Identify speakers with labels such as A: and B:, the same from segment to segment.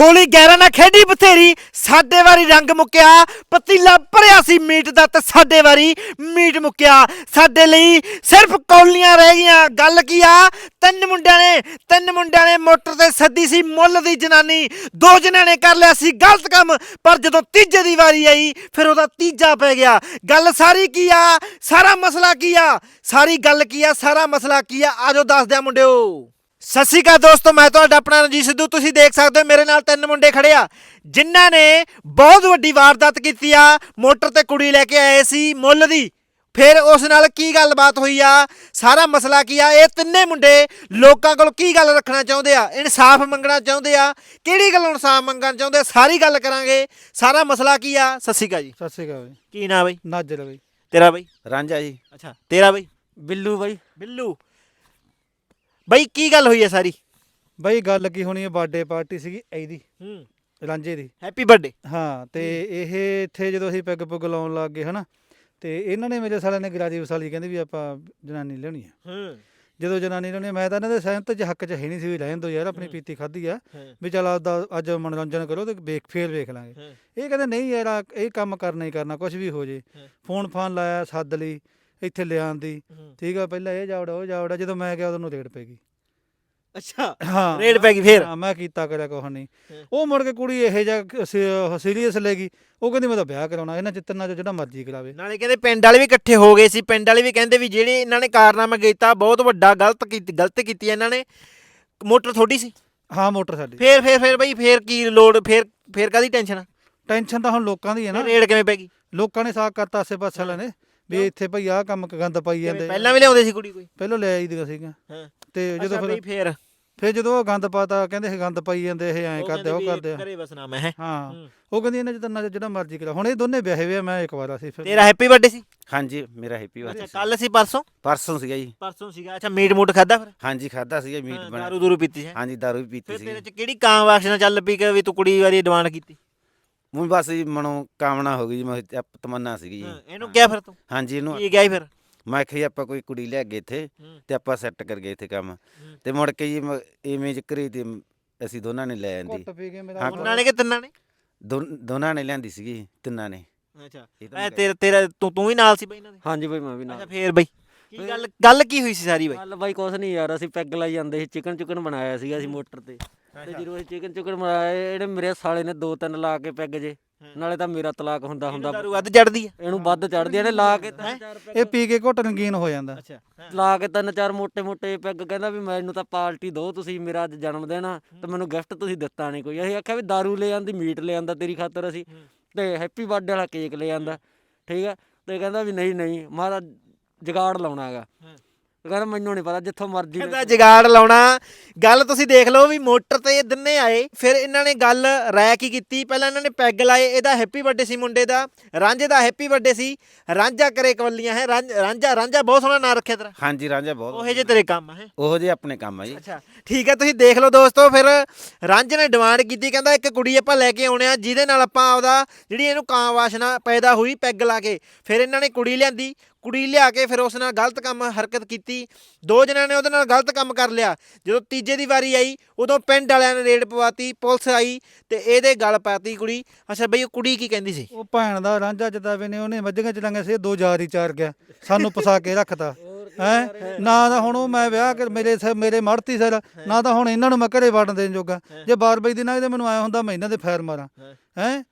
A: ਹੋਲੀ ਗੈਰਾਂ ਨਾਲ ਖੇਡੀ ਬਥੇਰੀ, ਸਾਡੇ ਵਾਰੀ ਰੰਗ ਮੁੱਕਿਆ, ਪਤੀਲਾ ਭਰਿਆ ਸੀ ਮੀਟ ਦਾ ਤੇ ਸਾਡੇ ਵਾਰੀ ਮੀਟ ਮੁੱਕਿਆ। ਸਾਡੇ ਲਈ ਸਿਰਫ ਕੌਲੀਆਂ ਰਹਿ ਗਈਆਂ। ਗੱਲ ਕੀ ਆ? ਤਿੰਨ ਮੁੰਡਿਆਂ ਨੇ, ਤਿੰਨ ਮੁੰਡਿਆਂ ਨੇ ਮੋਟਰ ਤੇ ਸੱਦੀ ਸੀ ਮੁੱਲ ਦੀ ਜਨਾਨੀ। ਦੋ ਜਣਿਆਂ ਨੇ ਕਰ ਲਿਆ ਸੀ ਗਲਤ ਕੰਮ, ਪਰ ਜਦੋਂ ਤੀਜੇ ਦੀ ਵਾਰੀ ਆਈ, ਫਿਰ ਉਹਦਾ ਤੀਜਾ ਪੈ ਗਿਆ। ਗੱਲ ਸਾਰੀ ਕੀ ਆ? ਸਾਰਾ ਮਸਲਾ ਕੀ ਆ? ਸਾਰੀ ਗੱਲ ਕੀ ਆ? ਸਾਰਾ ਮਸਲਾ ਕੀ ਆ? ਆਜੋ ਦੱਸਦੇ ਆ ਮੁੰਡਿਓ। ਸਤਿ ਸ਼੍ਰੀ ਅਕਾਲ ਦੋਸਤੋ ਮੈਂ ਤੁਹਾਡਾ ਆਪਣਾ ਰਣਜੀਤ ਸਿੱਧੂ। ਤੁਸੀਂ ਦੇਖ ਸਕਦੇ ਹੋ ਮੇਰੇ ਨਾਲ ਤਿੰਨ ਮੁੰਡੇ ਖੜੇ ਆ ਜਿਨ੍ਹਾਂ ਨੇ ਬਹੁਤ ਵੱਡੀ ਵਾਰਦਾਤ ਕੀਤੀ ਆ। ਮੋਟਰ ਤੇ ਕੁੜੀ ਲੈ ਕੇ ਆਏ ਸੀ ਮੁੱਲ ਦੀ। ਫਿਰ ਉਸ ਨਾਲ ਕੀ ਗੱਲਬਾਤ ਹੋਈ ਆ? ਸਾਰਾ ਮਸਲਾ ਕੀ ਆ? ਇਹ ਤਿੰਨੇ ਮੁੰਡੇ ਲੋਕਾਂ ਕੋਲ ਕੀ ਗੱਲ ਰੱਖਣਾ ਚਾਹੁੰਦੇ ਆ? ਇਨਸਾਫ ਮੰਗਣਾ ਚਾਹੁੰਦੇ ਆ? ਕਿਹੜੀ ਗੱਲੋਂ ਇਨਸਾਫ ਮੰਗਣਾ ਚਾਹੁੰਦੇ ਆ? ਸਾਰੀ ਗੱਲ ਕਰਾਂਗੇ। ਸਾਰਾ ਮਸਲਾ ਕੀ ਆ? ਸਤਿ ਸ਼੍ਰੀ ਅਕਾਲ ਜੀ।
B: ਸਤਿ ਸ਼੍ਰੀ ਅਕਾਲ ਜੀ।
A: ਕੀ ਨਾਂ ਬਈ?
B: ਨਾਜਰ ਬਈ।
A: ਤੇਰਾ ਬਈ?
C: ਰਾਂਝਾ ਜੀ।
A: ਅੱਛਾ ਤੇਰਾ ਬਈ?
B: ਬਿੱਲੂ ਬਾਈ।
A: ਬਿੱਲੂ। ਬਈ ਕੀ ਗੱਲ ਹੋਈ ਹੈ ਸਾਰੀ?
B: ਬਾਈ ਗੱਲ ਕੀ ਹੋਣੀ ਹੈ ਬਰਥਡੇ ਪਾਰਟੀ ਸੀਗੀ ਇਹਦੀ
A: ਹੂੰ।
B: ਰਾਂਝੇ ਦੀ।
A: ਹੈਪੀ ਬਰਥਡੇ
B: ਹਾਂ ਤੇ ਇਹ ਇੱਥੇ ਜਦੋਂ ਅਸੀਂ ਪੈਗ ਪੁੱਗ ਲਾਉਣ ਲੱਗ ਗਏ ਹਨਾ ਤੇ ਇਹਨਾਂ ਨੇ ਮੇਰੇ ਸਾਲਿਆਂ ਨੇ ਗਰਾਜੀ ਵਸਾਲੀ ਕਹਿੰਦੇ ਵੀ ਆਪਾਂ ਜਨਾਨੀ ਲਿਆਉਣੀ ਆ।
A: ਹੂੰ।
B: ਜਦੋਂ ਜਨਾਨੀ ਲਿਆਉਣੀ ਮੈਂ ਤਾਂ ਇਹਨਾਂ ਦੇ ਸਹਿਮਤ ਚ ਹੱਕ ਚ ਹੈ ਨਹੀਂ ਸੀ ਵੀ ਲੈਣ ਦੋ ਯਾਰ ਆਪਣੀ ਪੀਤੀ ਖਾਧੀ ਆ
A: ਹਾਂ।
B: ਵੀ ਚਲ ਆਪਦਾ ਅੱਜ ਮਨੋਰੰਜਨ ਕਰੋ ਤੇ ਵੇਖ ਫੇਰ ਵੇਖ ਲਾਂਗੇ।
A: ਹਾਂ।
B: ਇਹ ਕਹਿੰਦੇ ਨਹੀਂ ਯਾਰ ਇਹ ਕੰਮ ਕਰਨਾ ਹੀ ਕਰਨਾ ਕੁਝ ਵੀ ਹੋ ਜੇ।
A: ਹਾਂ।
B: ਫੋਨ ਫਾਨ ਲਾਇਆ ਸੱਦ ਲਈ ਇੱਥੇ ਲਿਆਉਣ ਦੀ
A: ਹੂੰ।
B: ਠੀਕ ਆ ਪਹਿਲਾਂ ਇਹ ਜਾਵੜਾ ਉਹ ਜਾਵੜਾ ਜਦੋਂ ਮੈਂ ਗਿਆ ਉਦੋਂ ਨੂੰ ਰੇਡ ਪੈ ਗਈ।
A: ਅੱਛਾ
B: ਹਾਂ।
A: ਰੇਡ ਪੈ ਗਈ ਫੇਰ?
B: ਹਾਂ, ਮੈਂ ਕੀਤਾ ਕਰਿਆ ਕੁਛ ਨਹੀਂ।
A: ਹਾਂ।
B: ਉਹ ਮੁੜ ਕੇ ਕੁੜੀ ਇਹ ਜਿਹਾ ਸੀਰੀਅਸ ਲੈ ਗਈ। ਉਹ ਕਹਿੰਦੀ ਮੈਂ ਤਾਂ ਵਿਆਹ ਕਰਾਉਣਾ ਇਹਨਾਂ ਚਿੱਤਨਾਂ ਚ ਜਿਹੜਾ ਮਰਜ਼ੀ ਕਰਾਵੇ।
A: ਨਾਲੇ ਕਹਿੰਦੇ ਪਿੰਡ ਵਾਲੇ ਵੀ ਇਕੱਠੇ ਹੋ ਗਏ ਸੀ। ਪਿੰਡ ਵਾਲੇ ਵੀ ਕਹਿੰਦੇ ਵੀ ਜਿਹੜੇ ਇਹਨਾਂ ਨੇ ਕਾਰਨਾਮਾ ਕੀਤਾ ਬਹੁਤ ਵੱਡਾ ਗਲਤ ਕੀਤੀ ਗਲਤ ਕੀਤੀ ਇਹਨਾਂ ਨੇ। ਮੋਟਰ ਥੋੜੀ ਸੀ?
B: ਹਾਂ ਮੋਟਰ ਸਾਡੀ।
A: ਫੇਰ ਫੇਰ ਫੇਰ ਬਈ ਫੇਰ ਕੀ ਲੋੜ ਫੇਰ ਫੇਰ ਕਾਦੀ ਟੈਨਸ਼ਨ
B: ਟੈਨਸ਼ਨ ਤਾਂ ਹੁਣ ਲੋਕਾਂ ਦੀ ਹੈ ਨਾ।
A: ਰੇਡ ਕਿਵੇਂ ਪੈ ਗਈ?
B: ਲੋਕਾਂ ਨੇ ਸਾਕ ਕਰਤਾ ਆਸੇ ਪਾਸੇ ਵਾਲਿਆਂ ਨੇ। ਵੀ ਇੱਥੇ ਭਈ ਆਹ ਕੰਮ ਗੰਦ ਪਾਈ ਜਾਂਦੇ
A: ਪਹਿਲਾਂ ਵੀ ਲਿਆਉਂਦੇ ਸੀ ਕੁੜੀ ਕੋਈ?
B: ਪਹਿਲਾਂ ਲੈ ਆਈ ਦੀਆਂ ਸੀਗੀਆਂ।
A: ਹਾਂ।
B: ਤੇ ਜਦੋਂ
A: ਜਦੋਂ
B: ਫਿਰ
A: ਫੇਰ?
B: ਫਿਰ ਜਦੋਂ ਉਹ ਗੰਦ ਪਾਤਾ ਕਹਿੰਦੇ ਇਹ ਗੰਦ ਪਾਈ ਜਾਂਦੇ ਇਹ ਐਂ ਕਰਦੇ ਉਹ ਕਰਦੇ
A: ਘਰੇ ਬਸਣਾ ਮੈਂ ਹੈ।
B: ਉਹ ਕਹਿੰਦੀ ਇਹਨਾਂ ਚ ਜਿਹੜਾ ਮਰਜ਼ੀ ਕਰਾ। ਹੁਣ ਇਹ ਦੋਨੇ ਵਿਆਹੇ ਹੋਏ ਆ ਮੈਂ ਇੱਕ ਵਾਰ ਸੀ ਫਿਰ।
A: ਤੇਰਾ ਹੈਪੀ ਬਰਥਡੇ ਸੀ?
C: ਹਾਂਜੀ ਮੇਰਾ ਹੈਪੀ
A: ਅੱਛਾ
C: ਬਰਥਡੇ
A: ਕੱਲ ਸੀ ਪਰਸੋਂ?
C: ਪਰਸੋਂ ਸੀਗਾ ਜੀ।
A: ਪਰਸੋਂ ਸੀਗਾ। ਅੱਛਾ ਮੀਟ ਮੂਟ ਖਾਦਾ ਫਿਰ?
C: ਹਾਂਜੀ ਖਾਦਾ ਸੀਗਾ ਮੀਟ ਬਣਾ
A: ਦਾਰੂ ਦੂਰੂ ਪੀਤੀ ਹੈ।
C: ਹਾਂਜੀ ਦਾਰੂ ਵੀ ਪੀਤੀ
A: ਫਿਰ
C: ਸੀ।
A: ਤੇਰੇ ਚ ਕਿਹੜੀ ਕਾਂ ਵਾਸ਼ਨਾ ਚੱਲ ਪਈ ਕਿ ਵੀ ਤੂੰ ਕੁੜੀ ਵਾਰੀ ਡਿਮਾਂਡ ਕੀਤੀ?
C: ਮੂੰਹ ਬਸ ਜੀ ਮਨੋਂ ਕਾਮਨਾ ਹੋ ਗਈ ਜੀ ਮੈਂ ਤਮੰਨਾ ਸੀਗੀ ਜੀ।
A: ਹਾਂ, ਇਹਨੂੰ ਕਿਹਾ ਫਿਰ ਤੂੰ?
C: ਹਾਂਜੀ ਇਹਨੂੰ
A: ਕੀ ਗਿਆ ਸੀ ਫਿਰ?
C: ਮੈਂ ਕਿਹਾ ਜੀ ਆਪਾਂ ਕੋਈ ਕੁੜੀ ਲੈ ਗਏ ਇੱਥੇ ਤੇ ਆਪਾਂ ਸੈੱਟ ਕਰ ਗਏ ਇੱਥੇ ਕੰਮ। ਤੇ ਮੁੜ ਕੇ ਜੀ ਮ- ਇਵੇਂ ਜ਼ਿਕਰੀ ਤੇ ਅਸੀਂ ਦੋਨਾਂ ਨੇ ਲੈ ਆਂਦੀ।
B: ਘੁੱਟ ਪੀ ਕੇ ਮੇਰਾ
C: ਹਾਂ,
A: ਉਹਨਾਂ ਨੇ ਕਿ ਤਿੰਨਾਂ ਨੇ?
C: ਦੋ- ਦੋਨਾਂ ਨੇ ਲਿਆਂਦੀ ਸੀਗੀ ਤਿੰਨਾਂ ਨੇ।
A: ਅੱਛਾ।
C: ਇਹ ਤਾਂ
A: ਐ
C: ਮੈਂ
A: ਤੇਰਾ ਤੇਰਾ ਤੂੰ ਤੂੰ ਵੀ ਨਾਲ ਸੀ ਬਈ ਇਹਨਾਂ ਦੇ?
D: ਹਾਂਜੀ ਬਈ ਮੈਂ ਵੀ
A: ਅੱਛਾ
D: ਨਾਲ
A: ਫੇਰ ਬਈ। ਕੀ ਗੱਲ ਗੱਲ ਕੀ ਹੋਈ ਸੀ ਸਾਰੀ ਬਈ?
D: ਗੱਲ ਬਾਈ ਕੁਛ ਨਹੀਂ ਯਾਰ ਅਸੀਂ ਪੈਗ ਲਾਈ ਜਾਂਦੇ ਸੀ ਚਿਕਨ ਚੁਕਨ ਬਣਾਇਆ ਸੀਗਾ ਅਸੀਂ ਮੋਟਰ ਤੇ। ਤੇ ਜਦੋਂ ਅਸੀਂ ਚਿਕਨ ਚੁਕਨ ਮਰਾਏ ਇਹਨੇ ਮੇਰੇ ਸਾਲੇ ਨੇ ਦੋ ਤਿੰਨ ਲਾ ਕੇ ਪੈਗ ਜੇ। ਨਾਲੇ ਤਾਂ ਮੇਰਾ ਤਲਾਕ ਹੁੰਦਾ ਹੁੰਦਾ
A: ਦਾਰੂ ਵੱਧ ਚੜਦੀ ਆ।
D: ਇਹਨੂੰ ਵੱਧ ਚੜਦੀ ਇਹਨੇ ਲਾ ਕੇ ਤਿੰਨ ਚਾਰ ਪੈਗ
B: ਇਹ ਪੀ ਕੇ ਘੁੱਟ ਨਗੀਨ ਹੋ ਜਾਂਦਾ।
A: ਅੱਛਾ।
D: ਲਾ ਕੇ ਤਿੰਨ ਚਾਰ ਮੋٹے ਮੋٹੇ ਪੈਗ ਕਹਿੰਦਾ ਵੀ ਮੈਨੂੰ ਤਾਂ ਪਾਰਟੀ ਦੋ ਤੁਸੀਂ ਮੇਰਾ ਅੱਜ ਜਨਮ ਦਿਨ ਆ ਤੇ ਮੈਨੂੰ ਗਿਫਟ ਤੁਸੀਂ ਦਿੱਤਾ ਨਹੀਂ ਕੋਈ। ਅਸੀਂ ਆਖਿਆ ਵੀ ਦਾਰੂ ਲੈ ਆਂਦੀ ਮੀਟ ਲੈ ਆਂਦਾ ਤੇਰੀ ਖਾਤਰ ਅਸੀਂ। ਤੇ ਹੈਪੀ ਬਰਥਡੇ ਵਾਲਾ ਕੇਕ ਲੈ ਆਂਦਾ। ਠੀਕ ਆ? ਤੇ ਕਹਿੰਦਾ ਵੀ ਨਹੀਂ ਨਹੀਂ ਮਹਾਰਾਜ ਜਗਾੜ ਲਾਉਣਾਗਾ ਕਹਿੰਦਾ ਮੈਨੂੰ ਨਹੀਂ ਪਤਾ ਜਿੱਥੋਂ ਮਰਜ਼ੀ
A: ਕਹਿੰਦਾ ਜਗਾੜ ਲਾਉਣਾ। ਗੱਲ ਤੁਸੀਂ ਦੇਖ ਲਓ ਵੀ ਮੋਟਰ ਤੇ ਇਹ ਦਿਨੇ ਆਏ। ਫਿਰ ਇਹਨਾਂ ਨੇ ਗੱਲ ਰਾਇ ਕੀ ਕੀਤੀ। ਪਹਿਲਾਂ ਇਹਨਾਂ ਨੇ ਪੈਗ ਲਾਏ। ਇਹਦਾ ਹੈਪੀ ਬਰਥਡੇ ਸੀ ਮੁੰਡੇ ਦਾ। ਰਾਂਝੇ ਦਾ ਹੈਪੀ ਬਰਥਡੇ ਸੀ। ਰਾਂਝਾ ਕਰੇ ਕਵੱਲੀਆਂ ਹੈ। ਰਾਂਝ- ਰਾਂਝਾ ਰਾਂਝਾ ਬਹੁਤ ਸੋਹਣਾ ਨਾਂ ਰੱਖਿਆ ਤੇਰਾ।
C: ਹਾਂਜੀ ਰਾਂਝਾ ਬਹੁਤ
A: ਉਹੇ ਜੇ ਤੇਰੇ ਕੰਮ ਹੈ।
C: ਉਹੋ ਜਿਹੇ ਆਪਣੇ ਕੰਮ ਆ ਜੀ।
A: ਅੱਛਾ। ਠੀਕ ਹੈ ਤੁਸੀਂ ਦੇਖ ਲਓ ਦੋਸਤੋ। ਫਿਰ ਰਾਂਝੇ ਨੇ ਡਿਮਾਂਡ ਕੀਤੀ। ਕਹਿੰਦਾ ਇੱਕ ਕੁੜੀ ਆਪਾਂ ਲੈ ਕੇ ਆਉਣੇ ਆ ਜਿਹਦੇ ਨਾਲ ਆਪਾਂ ਆਪਦਾ ਜਿਹੜੀ ਇਹਨੂੰ ਕਾਂ ਵਾਸ਼ਨਾ ਪੈਦਾ ਹੋਈ ਪੈਗ ਲਾ ਕੇ। ਫਿਰ ਇਹਨਾਂ ਨੇ ਕੁੜੀ ਲਿਆਂਦੀ। ਕੁੜੀ ਲਿਆ ਕੇ ਫਿਰ ਉਸ ਨਾਲ ਗਲਤ ਕੰਮ ਹਰਕਤ ਕੀਤੀ। ਦੋ ਜਣਿਆਂ ਨੇ ਉਹਦੇ ਨਾਲ ਗਲਤ ਕੰਮ ਕਰ ਲਿਆ। ਜਦੋਂ ਤੀਜੇ ਦੀ ਵਾਰੀ ਆਈ ਉਦੋਂ ਪਿੰਡ ਵਾਲਿਆਂ ਨੇ ਰੇਡ ਪਵਾਤੀ ਪੁਲਿਸ ਆਈ ਤੇ ਇਹਦੇ ਗਲ ਪਾਤੀ ਕੁੜੀ। ਅੱਛਾ ਬਈ ਉਹ ਕੁੜੀ ਕੀ ਕਹਿੰਦੀ ਸੀ?
B: ਉਹ ਭੈਣ ਦਾ ਰਾਂਝਾ ਜਦਾਵੇ ਨੇ ਉਹਨੇ ਮੱਝੀਆਂ ਚਲਾਂਗੇ ਸੀ ਦੋ ਜਾਰ ਹੀ ਚਾਰ ਗਿਆ। ਸਾਨੂੰ ਫਸਾ ਕੇ ਰੱਖਤਾ। ਹੈ? ਨਾ ਤਾਂ ਹੁਣ ਉਹ ਮੈਂ ਵਿਆਹ ਕਰ ਮੇਰੇ ਸਿਰ ਮੇਰੇ ਮੜਤੀ ਸਿਰ ਨਾ ਤਾਂ ਹੁਣ ਇਹਨਾਂ ਨੂੰ ਮੈਂ ਘਰੇ ਵੜਨ ਦੇਣ ਜੋਗਾ। ਜੇ ਬਾਰ ਬਈ ਦੀ ਨਾ ਇਹਦੇ ਮੈਨੂੰ ਆਇਆ ਹੁੰਦਾ ਮੈਂ ਇਹਨਾਂ ਦੇ ਫੈਰ ਮਾਰਾਂ। ਹੈ?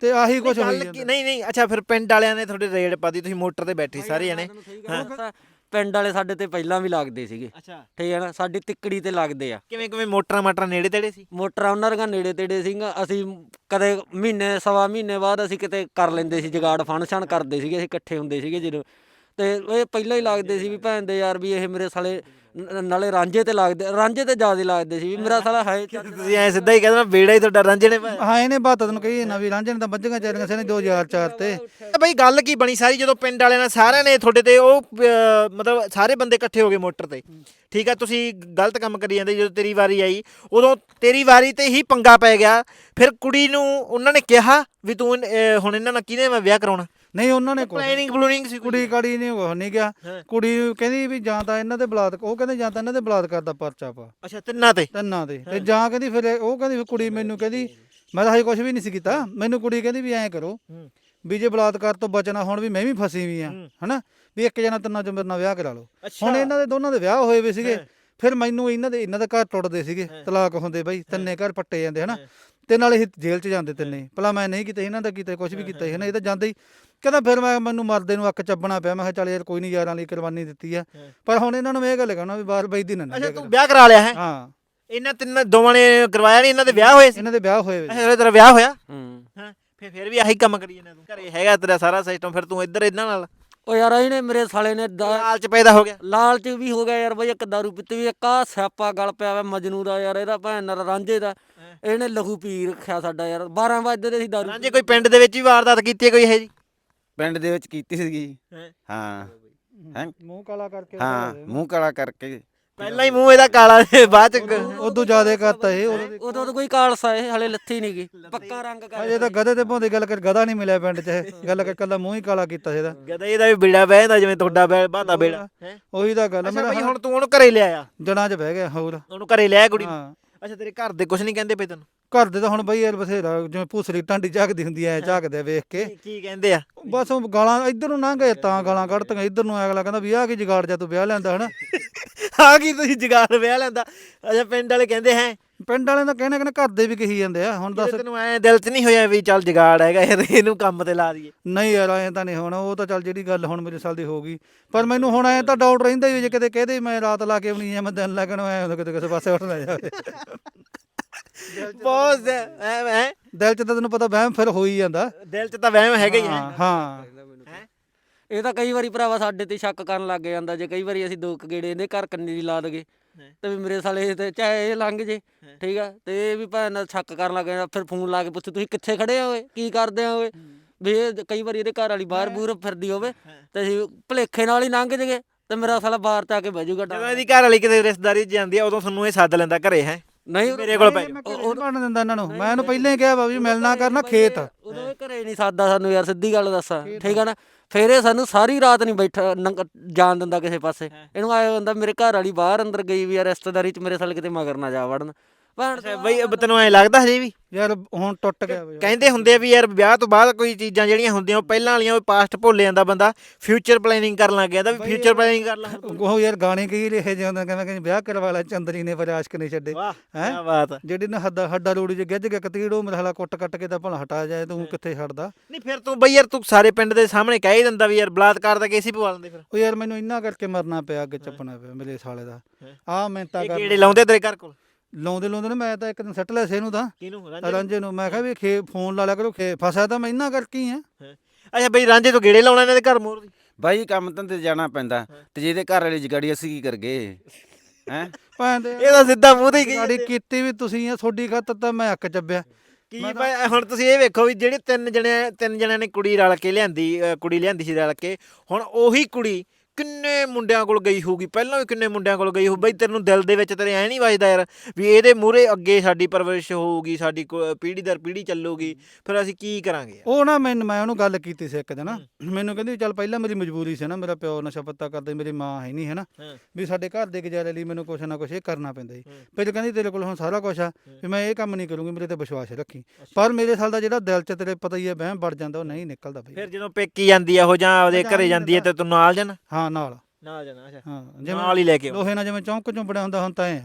B: ਤੇ ਆਹੀ ਕੁਝ ਹੋਈ
A: ਗੱਲ ਕੀ
B: ਜਾਂਦਾ
A: ਨਹੀਂ ਨਹੀਂ ਅੱਛਾ ਫਿਰ ਪਿੰਡ ਵਾਲਿਆਂ ਨੇ ਤੁਹਾਡੇ ਰੇਡ ਪਾਤੀ ਤੁਸੀਂ ਮੋਟਰ ਤੇ ਬੈਠੇ ਸਾਰੇ ਜਣੇ।
D: ਹਾਂ। ਪਿੰਡ ਵਾਲੇ ਸਾਡੇ ਤੇ ਪਹਿਲਾਂ ਵੀ ਲੱਗਦੇ ਸੀਗੇ।
A: ਅੱਛਾ।
D: ਠੀਕ ਹੈ ਨਾ ਸਾਡੀ ਤਿੱਕੜੀ ਤੇ ਲੱਗਦੇ ਆ।
A: ਕਿਵੇਂ ਕਿਵੇਂ ਮੋਟਰਾਂ ਮਾਟਰਾਂ ਨੇੜੇ ਤੇੜੇ ਸੀ?
D: ਮੋਟਰਾਂ ਉਹਨਾਂ ਦੀਆਂ ਨੇੜੇ ਤੇੜੇ ਸੀਗਾ ਅਸੀਂ ਕਦੇ ਮਹੀਨੇ ਸਵਾ ਮਹੀਨੇ ਬਾਅਦ ਅਸੀਂ ਕਿਤੇ ਕਰ ਲੈਂਦੇ ਸੀ ਜਗਾੜ ਫੰਕਸ਼ਨ ਕਰਦੇ ਸੀਗੇ ਅਸੀਂ ਇਕੱਠੇ ਹੁੰਦੇ ਸੀਗੇ ਜਦੋਂ। ਤੇ ਇਹ ਪਹਿਲਾਂ ਹੀ ਲੱਗਦੇ ਸੀ ਵੀ ਭੈਣ ਦੇ ਯਾਰ ਵੀ ਇਹ ਮੇਰੇ ਸਾਲੇ ਨ- ਨਾਲੇ ਰਾਂਝੇ ਤੇ ਲੱਗਦੇ ਰਾਂਝੇ ਤੇ ਜ਼ਿਆਦਾ ਲੱਗਦੇ ਸੀ ਵੀ ਮੇਰਾ ਸਾਲਾ ਹੈ
A: ਤੁਸੀਂ ਐ ਸਿੱਧਾ ਹੀ ਕਹਿੰਦਾ ਬੇੜਾ ਹੀ ਤੁਹਾਡਾ ਰਾਂਝੇ ਨੇ
B: ਹਾਂ ਇਹਨੇ ਬਾਤ ਤੈਨੂੰ ਕਹੀ ਨਾ ਵੀ ਰਾਂਝੇ ਨੇ ਤਾਂ ਮੱਝੀਆਂ ਚਾਰੀਆਂ ਸੀ ਨੇ 2004 ਤੇ।
A: ਤੇ ਬਈ ਗੱਲ ਕੀ ਬਣੀ ਸਾਰੀ ਜਦੋਂ ਪਿੰਡ ਵਾਲਿਆਂ ਨੇ ਸਾਰਿਆਂ ਨੇ ਤੁਹਾਡੇ ਤੇ ਉਹ ਅਹ, ਮਤਲਬ ਸਾਰੇ ਬੰਦੇ ਇਕੱਠੇ ਹੋ ਗਏ ਮੋਟਰ ਤੇ। ਠੀਕ ਆ ਤੁਸੀਂ ਗਲਤ ਕੰਮ ਕਰੀ ਜਾਂਦੇ ਜਦੋਂ ਤੇਰੀ ਵਾਰੀ ਆਈ ਉਦੋਂ ਤੇਰੀ ਵਾਰੀ ਤੇ ਹੀ ਪੰਗਾ ਪੈ ਗਿਆ। ਫਿਰ ਕੁੜੀ ਨੂੰ ਉਹਨਾਂ ਨੇ ਕਿਹਾ ਵੀ ਤੂੰ ਅਹ, ਹੁਣ ਇਹਨਾਂ ਨਾਲ ਕਿਹਦੇ ਨਾਲ ਵਿਆਹ ਕਰਾਉਣਾ?
B: ਨਹੀਂ ਉਹਨਾਂ ਨੇ ਕੁਛ-
A: ਪਲੈਨਿੰਗ ਪਲੂਨਿੰਗ ਸੀ
B: ਕੁੜੀ ਕਾੜੀ ਨੇ ਉਹ ਨਹੀਂ ਗਿਆ।
A: ਹਾਂ।
B: ਕੁੜੀ ਕਹਿੰਦੀ ਵੀ ਜਾਂ ਤਾਂ ਇਹਨਾਂ ਦੇ ਬਲਾਤ ਉਹ ਕਹਿੰਦੇ ਜਾਂ ਤਾਂ ਇਹਨਾਂ ਦੇ ਬਲਾਤਕਾਰ ਦਾ ਪਰਚਾ ਪਾ।
A: ਅੱਛਾ ਤਿੰਨਾਂ ਤੇ?
B: ਤੰਨਾਂ ਦੇ ਤੇ ਜਾਂ ਕਹਿੰਦੀ ਫਿਰ ਉਹ ਕਹਿੰਦੀ ਵੀ ਕੁੜੀ ਮੈਨੂੰ ਕਹਿੰਦੀ ਮੈਂ ਤਾਂ ਹਜੇ ਕੁਝ ਵੀ ਨਹੀਂ ਸੀ ਕੀਤਾ। ਮੈਨੂੰ ਕੁੜੀ ਕਹਿੰਦੀ ਵੀ ਐਂ ਕਰੋ।
A: ਹੂੰ।
B: ਵੀ ਜੇ ਬਲਾਤਕਾਰ ਤੋਂ ਬਚਣਾ ਹੁਣ ਵੀ ਮੈਂ ਵੀ ਫਸੀ ਵੀ ਆ
A: ਹੂੰ।
B: ਹਨਾ? ਵੀ ਇੱਕ ਜਣਾ ਤਿੰਨਾਂ ਚ ਮੇਰੇ ਨਾਲ ਵਿਆਹ ਕਰਾ ਲਓ।
A: ਅੱਛਾ।
B: ਹੁਣ ਇਹਨਾਂ ਦੇ ਦੋਨਾਂ ਦੇ ਵਿਆਹ ਹੋਏ ਵੇ ਸੀਗੇ।
A: ਹਾਂ।
B: ਫਿਰ ਮੈਨੂੰ ਇਹਨਾਂ ਦੇ ਇਹਨਾਂ ਦੇ ਘਰ ਟੁੱਟਦੇ ਸੀਗੇ। ਤਲਾਕ ਹੁੰਦੇ ਬਈ ਤਿੰਨੇ ਘਰ ਪੱਟੇ ਜਾਂਦੇ ਹਨਾ। ਤੇ ਨਾਲੇ ਇਹ ਜੇਲ੍ਹ 'ਚ ਜਾਂਦੇ ਤਿੰਨੇ। ਭਲਾ ਮੈਂ ਨਹੀਂ ਕੀਤਾ ਇਹਨਾਂ ਦਾ ਕੀਤਾ ਕੁਝ ਵੀ ਕੀਤਾ ਸੀ ਨਾ ਇਹ ਤਾਂ ਜਾਂਦੇ ਹੀ ਕਹਿੰਦਾ ਫਿਰ ਮੈਂ ਮੈਨੂੰ ਮਰਦੇ ਨੂੰ ਅੱਖ ਚੱਬਣਾ ਪਿਆ ਮੈਂ ਕਿਹਾ ਚੱਲ ਯਾਰ ਕੋਈ ਨਹੀਂ ਯਾਰਾਂ ਲਈ ਕੁਰਬਾਨੀ ਦਿੱਤੀ ਆ। ਪਰ ਹੁਣ ਇਹਨਾਂ ਨੂੰ ਇਹ ਗੱਲ ਕਹਿਣਾ ਵੀ ਬਾਹਰ ਬੈਦੀ ਨਾ
A: ਅੱਛਾ ਤੂੰ। ਵਿਆਹ ਕਰਾ ਲਿਆ ਹੈ?
B: ਹਾਂ।
A: ਇਹਨਾਂ ਤਿੰਨਾਂ ਦੋਵਾਂ ਨੇ ਕਰਵਾਇਆ ਨਹੀਂ ਇਹਨਾਂ ਦੇ ਵਿਆਹ ਹੋਏ ਸੀ?
B: ਇਹਨਾਂ ਦੇ ਵਿਆਹ ਹੋਏ ਵੇ।
A: ਅੱਛਾ ਤੇਰਾ ਵਿਆਹ ਹੋਇਆ?
D: ਹੂੰ।
A: ਹਾਂ ਫਿਰ ਫਿਰ ਵੀ ਆਹੀ ਕੰਮ ਕਰੀ ਜਾਂਦਾ ਤੂੰ। ਘਰੇ ਹੈਗਾ ਤੇਰਾ ਸਾਰਾ ਸਿਸਟਮ ਫਿਰ ਤੂੰ ਇੱਧਰ ਇਹਨਾਂ ਨਾਲ
D: ਉਹ ਯਾਰ ਇਹਨੇ ਮੇਰੇ ਸਾਲੇ ਨੇ ਦਾ-
A: ਲਾਲਚ ਪੈਦਾ ਹੋ ਗਿਆ।
D: ਲਾਲਚ ਵੀ ਹੋ ਗਿਆ ਯਾਰ ਬਈ ਇੱਕ ਦਾਰੂ ਪੀਤੀ ਵੀ ਇੱਕ ਆ ਸਿਆਪਾ ਗਲ ਪਿਆ ਵਾ ਮਜਨੂ ਦਾ ਯਾਰ ਇਹਦਾ ਭੈਣ ਨਾਲ ਰਾਂਝੇ ਦਾ। ਇਹਨੇ ਲਹੂ ਪੀ ਰੱਖਿਆ ਸਾਡਾ ਯਾਰ 12 ਵਜੇ ਦੇ ਅਸੀਂ ਦਾਰੂ
A: ਰਾਂਝੇ ਕੋਈ ਪਿੰਡ ਦੇ ਵਿੱਚ ਵੀ ਵਾਰਦਾਤ ਕੀਤੀ ਹੈ ਕੋਈ ਇਹ ਜੀ
C: ਪਿੰਡ ਦੇ ਵਿੱਚ ਕੀਤੀ ਸੀਗੀ
A: ਹੈਂ?
B: ਮੂੰਹ ਕਾਲਾ ਕਰਕੇ
C: ਹਾਂ ਮੂੰਹ ਕਾਲਾ ਕਰਕੇ
A: ਪਹਿਲਾਂ ਹੀ ਮੂੰਹ ਇਹਦਾ ਕਾਲਾ ਤੇ ਬਾਅਦ ਚ
B: ਉਦੋਂ ਜ਼ਿਆਦਾ ਕਰਤਾ ਇਹ ਉਦੋਂ ਦੀ-
D: ਉਦੋਂ ਤਾਂ ਕੋਈ ਕਾਲਸਾ ਇਹ ਹਲੇ ਲੱਥੀ ਨਹੀਂ ਗਈ ਪੱਕਾ ਰੰਗ ਕਰ
B: ਅਜੇ ਤਾਂ ਗਧੇ ਤੇ ਭੌਂਦੀ ਗੱਲ ਕਰ ਗਧਾ ਨਹੀਂ ਮਿਲਿਆ ਪਿੰਡ 'ਚ ਇਹ। ਗੱਲ ਕਰ ਕੱਲਾ ਮੂੰਹ ਹੀ ਕਾਲਾ ਕੀਤਾ ਸੀ ਇਹਦਾ।
A: ਗਦਾ ਇਹਦਾ ਵੀ ਬੀੜਾ ਬਹਿੰਦਾ ਜਿਵੇਂ ਤੁਹਾਡਾ ਬਹਿ- ਬਾਤਾ ਬੇੜਾ। ਹੈ
B: ਉਹੀ ਤਾਂ ਗੱਲ ਆ,
A: ਅੱਛਾ
B: ਮੇਰਾ
A: ਬਈ ਹੁਣ ਤੂੰ ਉਹਨੂੰ ਘਰੇ ਲਿਆਇਆ?
B: ਜੜਾਂ 'ਚ ਬਹਿ ਗਿਆ ਹੋਰ।
A: ਉਹਨੂੰ ਘਰੇ ਲਿਆਇਆ ਕੁੜੀ ਨੂੰ?
B: ਹਾਂ।
A: ਅੱਛਾ ਤੇਰੇ ਘਰ ਦੇ ਕੁਝ ਨਹੀਂ ਕਹਿੰਦੇ ਪਏ ਤੈਨੂੰ?
B: ਘਰ ਦੇ ਤਾਂ ਹੁਣ ਬਈ ਯਾਰ ਬਥੇਰਾ ਜਿਵੇਂ ਭੂਸਰੀ ਟਾਂਡੀ ਝਾਕਦੀ ਹੁੰਦੀ ਐ ਝਾਕਦੇ ਵੇਖ ਕੇ।
A: ਕੀ- ਕੀ ਕਹਿੰਦੇ ਆ?
B: ਬਸ ਉਹ ਗਾਲਾਂ ਇੱਧਰ ਨੂੰ ਲੰਘ ਗਏ ਤਾਂ ਗਾਲਾਂ ਕੱਢਤੀਆਂ ਇੱਧਰ ਨੂੰ ਅਗਲਾ ਕਹਿੰਦਾ ਵੀ ਆਹ ਕੀ ਜਗਾੜ ਜਾ ਤੂੰ ਵਿਆਹ ਲੈਂਦਾ ਹਨਾ?
A: ਆ ਕੀ ਤੁਸੀਂ ਜਗਾੜ ਵਿਆਹ ਲੈਂਦਾ? ਅੱਛਾ ਪਿੰਡ ਵਾਲੇ ਕਹਿੰਦੇ ਹੈ?
B: ਪਿੰਡ ਵਾਲਿਆਂ ਦਾ ਕਹਿਣਾ ਕਹਿੰਦੇ ਘਰ ਦੇ ਵੀ ਕਹੀ ਜਾਂਦੇ ਆ ਹੁਣ ਦੱਸ
A: ਤੈਨੂੰ ਐ ਦਿਲ 'ਚ ਨਹੀਂ ਹੋਇਆ ਵੀ ਚੱਲ ਜਗਾੜ ਹੈਗਾ ਯਾਰ ਇਹਨੂੰ ਕੰਮ ਤੇ ਲਾ ਦਈਏ।
B: ਨਹੀਂ ਯਾਰ ਐਂ ਤਾਂ ਨਹੀਂ ਹੋਣਾ ਉਹ ਤਾਂ ਚੱਲ ਜਿਹੜੀ ਗੱਲ ਹੁਣ ਮੇਰੇ ਸਾਲ ਦੀ ਹੋ ਗਈ। ਪਰ ਮੈਨੂੰ ਹੁਣ ਐਂ ਤਾਂ ਡਾਊਟ ਰਹਿੰਦਾ ਹੀ ਵੀ ਜੇ ਕਿਤੇ ਕਹਦੇ ਮੈਂ ਰਾਤ ਲਾ ਕੇ ਆਉਣੀ ਆ ਮੈਂ ਦਿਨ ਲਾ ਕੇ ਆਉਣਾ, ਐਂ ਹੁੰਦਾ ਕਿਤੇ ਕਿਸੇ ਪਾਸੇ ਉੱਠ ਨਾ ਜਾਵੇ।
A: ਬਹੁਤ ਐ ਐ
B: ਦਿਲ 'ਚ ਤਾਂ ਤੈਨੂੰ ਪਤਾ ਵਹਿਮ ਫਿਰ ਹੋ ਹੀ ਜਾਂਦਾ।
A: ਦਿਲ 'ਚ ਤਾਂ ਵਹਿਮ ਹੈਗਾ ਹੀ ਹੈ
B: ਹਾਂ। ਹਾਂ?
D: ਇਹ ਤਾਂ ਕਈ ਵਾਰੀ ਭਰਾਵਾ ਸਾਡੇ ਤੇ ਸ਼ੱਕ ਕਰਨ ਲੱਗ ਜਾਂਦਾ ਜੇ ਕਈ ਵਾਰੀ ਅਸੀਂ ਦੋ ਕੁ ਗੇੜੇ ਇਹਦੇ ਘਰ ਕੰਨੀ ਦੀ ਲਾ ਦਗੇ ਤੇ ਵੀ ਮੇਰੇ ਸਾਲੇ ਤੇ ਚਾਹੇ ਇਹ ਲੰਘ ਜੇ ਠੀਕ ਆ? ਤੇ ਇਹ ਵੀ ਭੈਣ ਨਾਲ ਸ਼ੱਕ ਕਰਨ ਲੱਗ ਜਾਂਦਾ ਫਿਰ ਫੋਨ ਲਾ ਕੇ ਪੁੱਛ ਤੁਸੀਂ ਕਿੱਥੇ ਖੜੇ ਓਏ? ਕੀ ਕਰਦੇ ਆ ਓਏ? ਵੀ ਇਹ ਕਈ ਵਾਰੀ ਇਹਦੇ ਘਰ ਵਾਲੀ ਬਾਹਰ ਬੂਰ ਫਿਰਦੀ ਹੋਵੇ ਤੇ ਅਸੀਂ ਭਲੇਖੇ ਨਾਲ ਹੀ ਲੰਘ ਜਗੇ ਤੇ ਮੇਰਾ ਸਾਲਾ ਬਾਹਰ ਤੇ ਆ ਕੇ ਬਹਿ ਜਾਊਗਾ
A: ਜਦੋਂ ਇਹਦੀ ਘਰ ਵਾਲੀ ਕਿਤੇ ਰਿਸ਼ਤੇਦਾਰੀ 'ਚ ਜਾਂਦੀ ਆ ਉਦੋਂ ਤੁਹਾਨੂੰ ਇਹ ਸੱਦ ਲੈਂਦਾ ਘਰੇ ਹੈ?
D: ਨਹੀਂ
A: ਮੇਰੇ ਕੋਲ ਪੈ
B: ਘਰੇ ਬਣ ਦਿੰਦਾ ਇਹਨਾਂ ਨੂੰ। ਮੈਂ ਇਹਨੂੰ ਪਹਿਲਾਂ ਹੀ ਕਿਹਾ ਵਾ ਵੀ ਮਿਲਣਾ ਕਰਨਾ ਖੇਤ।
D: ਉਦੋਂ ਇਹ ਘਰੇ ਨਹੀਂ ਸਾਦਾ ਸਾਨੂੰ ਯਾਰ ਸਿੱਧੀ ਗੱਲ ਦੱਸਾਂ। ਠੀਕ ਆ ਨਾ? ਫਿਰ ਇਹ ਸਾਨੂੰ ਸਾਰੀ ਰਾਤ ਨਹੀਂ ਬੈਠਾ ਨੰਗ- ਜਾਣ ਦਿੰਦਾ ਕਿਸੇ ਪਾਸੇ। ਇਹਨੂੰ ਆਇਆ ਹੁੰਦਾ ਮੇਰੇ ਘਰ ਵਾਲੀ ਬਾਹਰ ਅੰਦਰ ਗਈ ਵੀ ਆ ਰਿਸ਼ਤੇਦਾਰੀ ਚ ਮੇਰੇ ਸਾਲ ਕਿਤੇ ਮਗਰ ਨਾ ਜਾ ਵੜਨ। ਭੈਣ
A: ਬਈ ਤੈਨੂੰ ਐ ਲੱਗਦਾ ਹਜੇ ਵੀ?
B: ਯਾਰ ਹੁਣ ਟੁੱਟ ਗਿਆ ਯਾਰ।
A: ਕਹਿੰਦੇ ਹੁੰਦੇ ਆ ਵੀ ਯਾਰ ਵਿਆਹ ਤੋਂ ਬਾਅਦ ਕੋਈ ਚੀਜ਼ਾਂ ਜਿਹੜੀਆਂ ਹੁੰਦੀਆਂ ਉਹ ਪਹਿਲਾਂ ਵਾਲੀਆਂ ਉਹ ਪਾਸਟ ਭੁੱਲ ਜਾਂਦਾ ਬੰਦਾ ਫਿਊਚਰ ਪਲੈਨਿੰਗ ਕਰਨ ਲੱਗ ਜਾਂਦਾ ਵੀ ਫਿਊਚਰ ਪਲੈਨਿੰਗ ਕਰ ਲਾਂ
B: ਉਹ ਯਾਰ ਗਾਣੇ ਕਈ ਲਿਖੇ ਜਾਂਦੇ ਕਹਿੰਦਾ ਕਿ ਵਿਆਹ ਕਰਵਾ ਲੈ ਚੰਦਰੀ ਨੇ ਪਰ ਆਸ਼ਕ ਨਹੀਂ ਛੱਡੇ।
A: ਵਾਹ
B: ਹੈਂ?
A: ਕੀ ਬਾਤ ਆ।
B: ਜਿਹੜੀ ਨਾ ਹੱਡਾ ਹੱਡਾ ਰੋੜੀ ਜੇ ਗਿੱਜ ਗਿਆ ਕਤੀੜ ਮਰਹਲਾ ਕੁੱਟ ਕੱਟ ਕੇ ਤਾਂ ਭਲਾ ਹਟਾ ਜਾਏ ਤੂੰ ਕਿੱਥੇ ਛੱਡਦਾ
A: ਨਹੀਂ ਫਿਰ ਤੂੰ ਬਈ ਯਾਰ ਤੂੰ ਸਾਰੇ ਪਿੰਡ ਦੇ ਸਾਹਮਣੇ ਕਹਿ ਹੀ ਦਿੰਦਾ ਵੀ ਯਾਰ ਬਲਾਤਕਾਰ ਦਾ ਕੇਸ ਹੀ ਪਵਾ ਲੈਂਦੇ ਫਿਰ।
B: ਉਹ ਯਾਰ ਮੈਨੂੰ ਇੰਨਾ ਕਰਕੇ ਮਰਨਾ ਪਿਆ ਅੱਗੇ ਚੱਪਣਾ ਪਿਆ ਮੇਰੇ ਸਾਲੇ ਦਾ। ਆ ਮੈਂ ਤਾਂ
A: ਇਹ
B: ਕਰ
A: ਕਿਹੜੇ ਲਾਉਂਦੇ ਤੇਰੇ ਘਰ ਕੋਲ?
B: ਲਾਉਂਦੇ ਲਾਉਂਦੇ ਨੇ ਮੈਂ ਤਾਂ ਇੱਕ ਦਿਨ ਸੱਟ ਲਿਆ ਸੀ ਇਹਨੂੰ ਤਾਂ।
A: ਕਿਹਨੂੰ?
B: ਰਾਂਝੇ ਨੂੰ? ਮੈਂ ਕਿਹਾ ਵੀ ਖੇ ਫੋਨ ਲਾ ਲਿਆ ਕਰੋ ਖੇ ਫਸਿਆ ਤਾਂ ਮੈਂ ਇੰਨਾ ਕਰਕੇ ਹੀ ਆ।
A: ਅੱਛਾ ਬਈ ਰਾਂਝੇ ਤੋਂ ਗੇੜੇ ਲਾਉਣਾ ਇਹਨਾਂ ਦੇ ਘਰ ਮੋਰ ਦੀ?
C: ਬਾਈ ਕੰਮ ਧੰਦੇ ਜਾਣਾ ਪੈਂਦਾ। ਤੇ ਜਿਹਦੇ ਘਰ ਵਾਲੀ ਜਗਾੜੀ ਅਸੀਂ ਕੀ ਕਰਗੇ? ਹੈ?
B: ਭੈਣ ਦੇ
A: ਇਹ ਤਾਂ ਸਿੱਧਾ ਮੂੰਹ ਤੇ ਹੀ ਕਹੀ
B: ਗਾੜੀ ਕੀਤੀ ਵੀ ਤੁਸੀਂ ਆ ਤੁਹਾਡੀ ਖਾਤਰ ਤਾਂ ਮੈਂ ਅੱਕ ਚੱਬਿਆ।
A: ਕੀ ਭਾਈ ਹੁਣ ਤੁਸੀਂ ਇਹ ਵੇਖੋ ਵੀ ਜਿਹੜੇ ਤਿੰਨ ਜਣੇ ਤਿੰਨ ਜਣਿਆਂ ਨੇ ਕੁੜੀ ਰਲ ਕੇ ਲਿਆਂਦੀ ਕੁੜੀ ਲਿਆਂਦੀ ਸੀ ਰਲ ਕੇ ਹੁਣ ਉਹੀ ਕੁੜੀ ਕਿੰਨੇ ਮੁੰਡਿਆਂ ਕੋਲ ਗਈ ਹੋਊਗੀ? ਪਹਿਲਾਂ ਵੀ ਕਿੰਨੇ ਮੁੰਡਿਆਂ ਕੋਲ ਗਈ ਹੋ ਬਈ ਤੈਨੂੰ ਦਿਲ ਦੇ ਵਿੱਚ ਤੇਰੇ ਐ ਨਹੀਂ ਵੱਜਦਾ ਯਾਰ ਵੀ ਇਹਦੇ ਮੂਹਰੇ ਅੱਗੇ ਸਾਡੀ ਪਰਵਰਿਸ਼ ਹੋਊਗੀ ਸਾਡੀ ਪੀੜ੍ਹੀ ਦਰ ਪੀੜ੍ਹੀ ਚੱਲੂਗੀ ਫਿਰ ਅਸੀਂ ਕੀ ਕਰਾਂਗੇ?
B: ਉਹ ਨਾ ਮੈਨੂੰ ਮੈਂ ਉਹਨੂੰ ਗੱਲ ਕੀਤੀ ਸੀ ਇੱਕ ਦਿਨ। ਮੈਨੂੰ ਕਹਿੰਦੀ ਚੱਲ ਪਹਿਲਾਂ ਮੇਰੀ ਮਜਬੂਰੀ ਸੀ ਨਾ ਮੇਰਾ ਪਿਓ ਨਸ਼ਾ ਪੱਤਾ ਕਰਦੇ ਮੇਰੀ ਮਾਂ ਹੈ ਨਹੀਂ ਹੈ। ਨਾ। ਵੀ ਸਾਡੇ ਘਰ ਦੇ ਗੁਜ਼ਾਰੇ ਲਈ ਮੈਨੂੰ ਕੁਛ ਨਾ ਕੁਛ ਇਹ ਕਰਨਾ ਪੈਂਦਾ ਸੀ। ਫਿਰ ਕਹਿੰਦੀ ਤੇਰੇ ਕੋਲ ਹੁਣ ਸਾਰਾ ਕੁਛ ਆ ਵੀ ਮੈਂ ਇਹ ਕੰਮ ਨਹੀਂ ਕਰੂੰਗੀ ਮੇਰੇ ਤੇ ਵਿਸ਼ਵਾਸ ਰੱਖੀ। ਪਰ ਮੇਰੇ ਸਾਲ ਦਾ ਜਿਹੜਾ ਦਿਲ 'ਚ ਤੇਰੇ ਪਤਾ ਹੀ ਹੈ ਵਹਿਮ ਵੜ ਜਾਂਦਾ ਉਹ ਨਹੀਂ ਨਿਕਲਦਾ ਬਈ।
A: ਫਿਰ ਜਦੋਂ ਪੇਕੀ ਜਾਂਦੀ ਆ ਉਹ ਜਾਂ ਆਪਦੇ ਘਰੇ ਜਾਂਦੀ ਹੈ ਤੇ ਤੂੰ ਨਾਲ ਜਾਣਾ?
B: ਹਾਂ ਨਾਲ
A: ਨਾਲ। ਜਾਣਾ ਅੱਛਾ।
B: ਹਾਂ
A: ਨਾਲ ਹੀ ਲੈ ਕੇ।
B: ਲੋਹੇ ਨਾਲ ਜਿਵੇਂ ਚੌਂਕ ਚੋਂ ਬੜਿਆ ਹੁੰਦਾ ਹੁਣ ਤਾਂ ਐ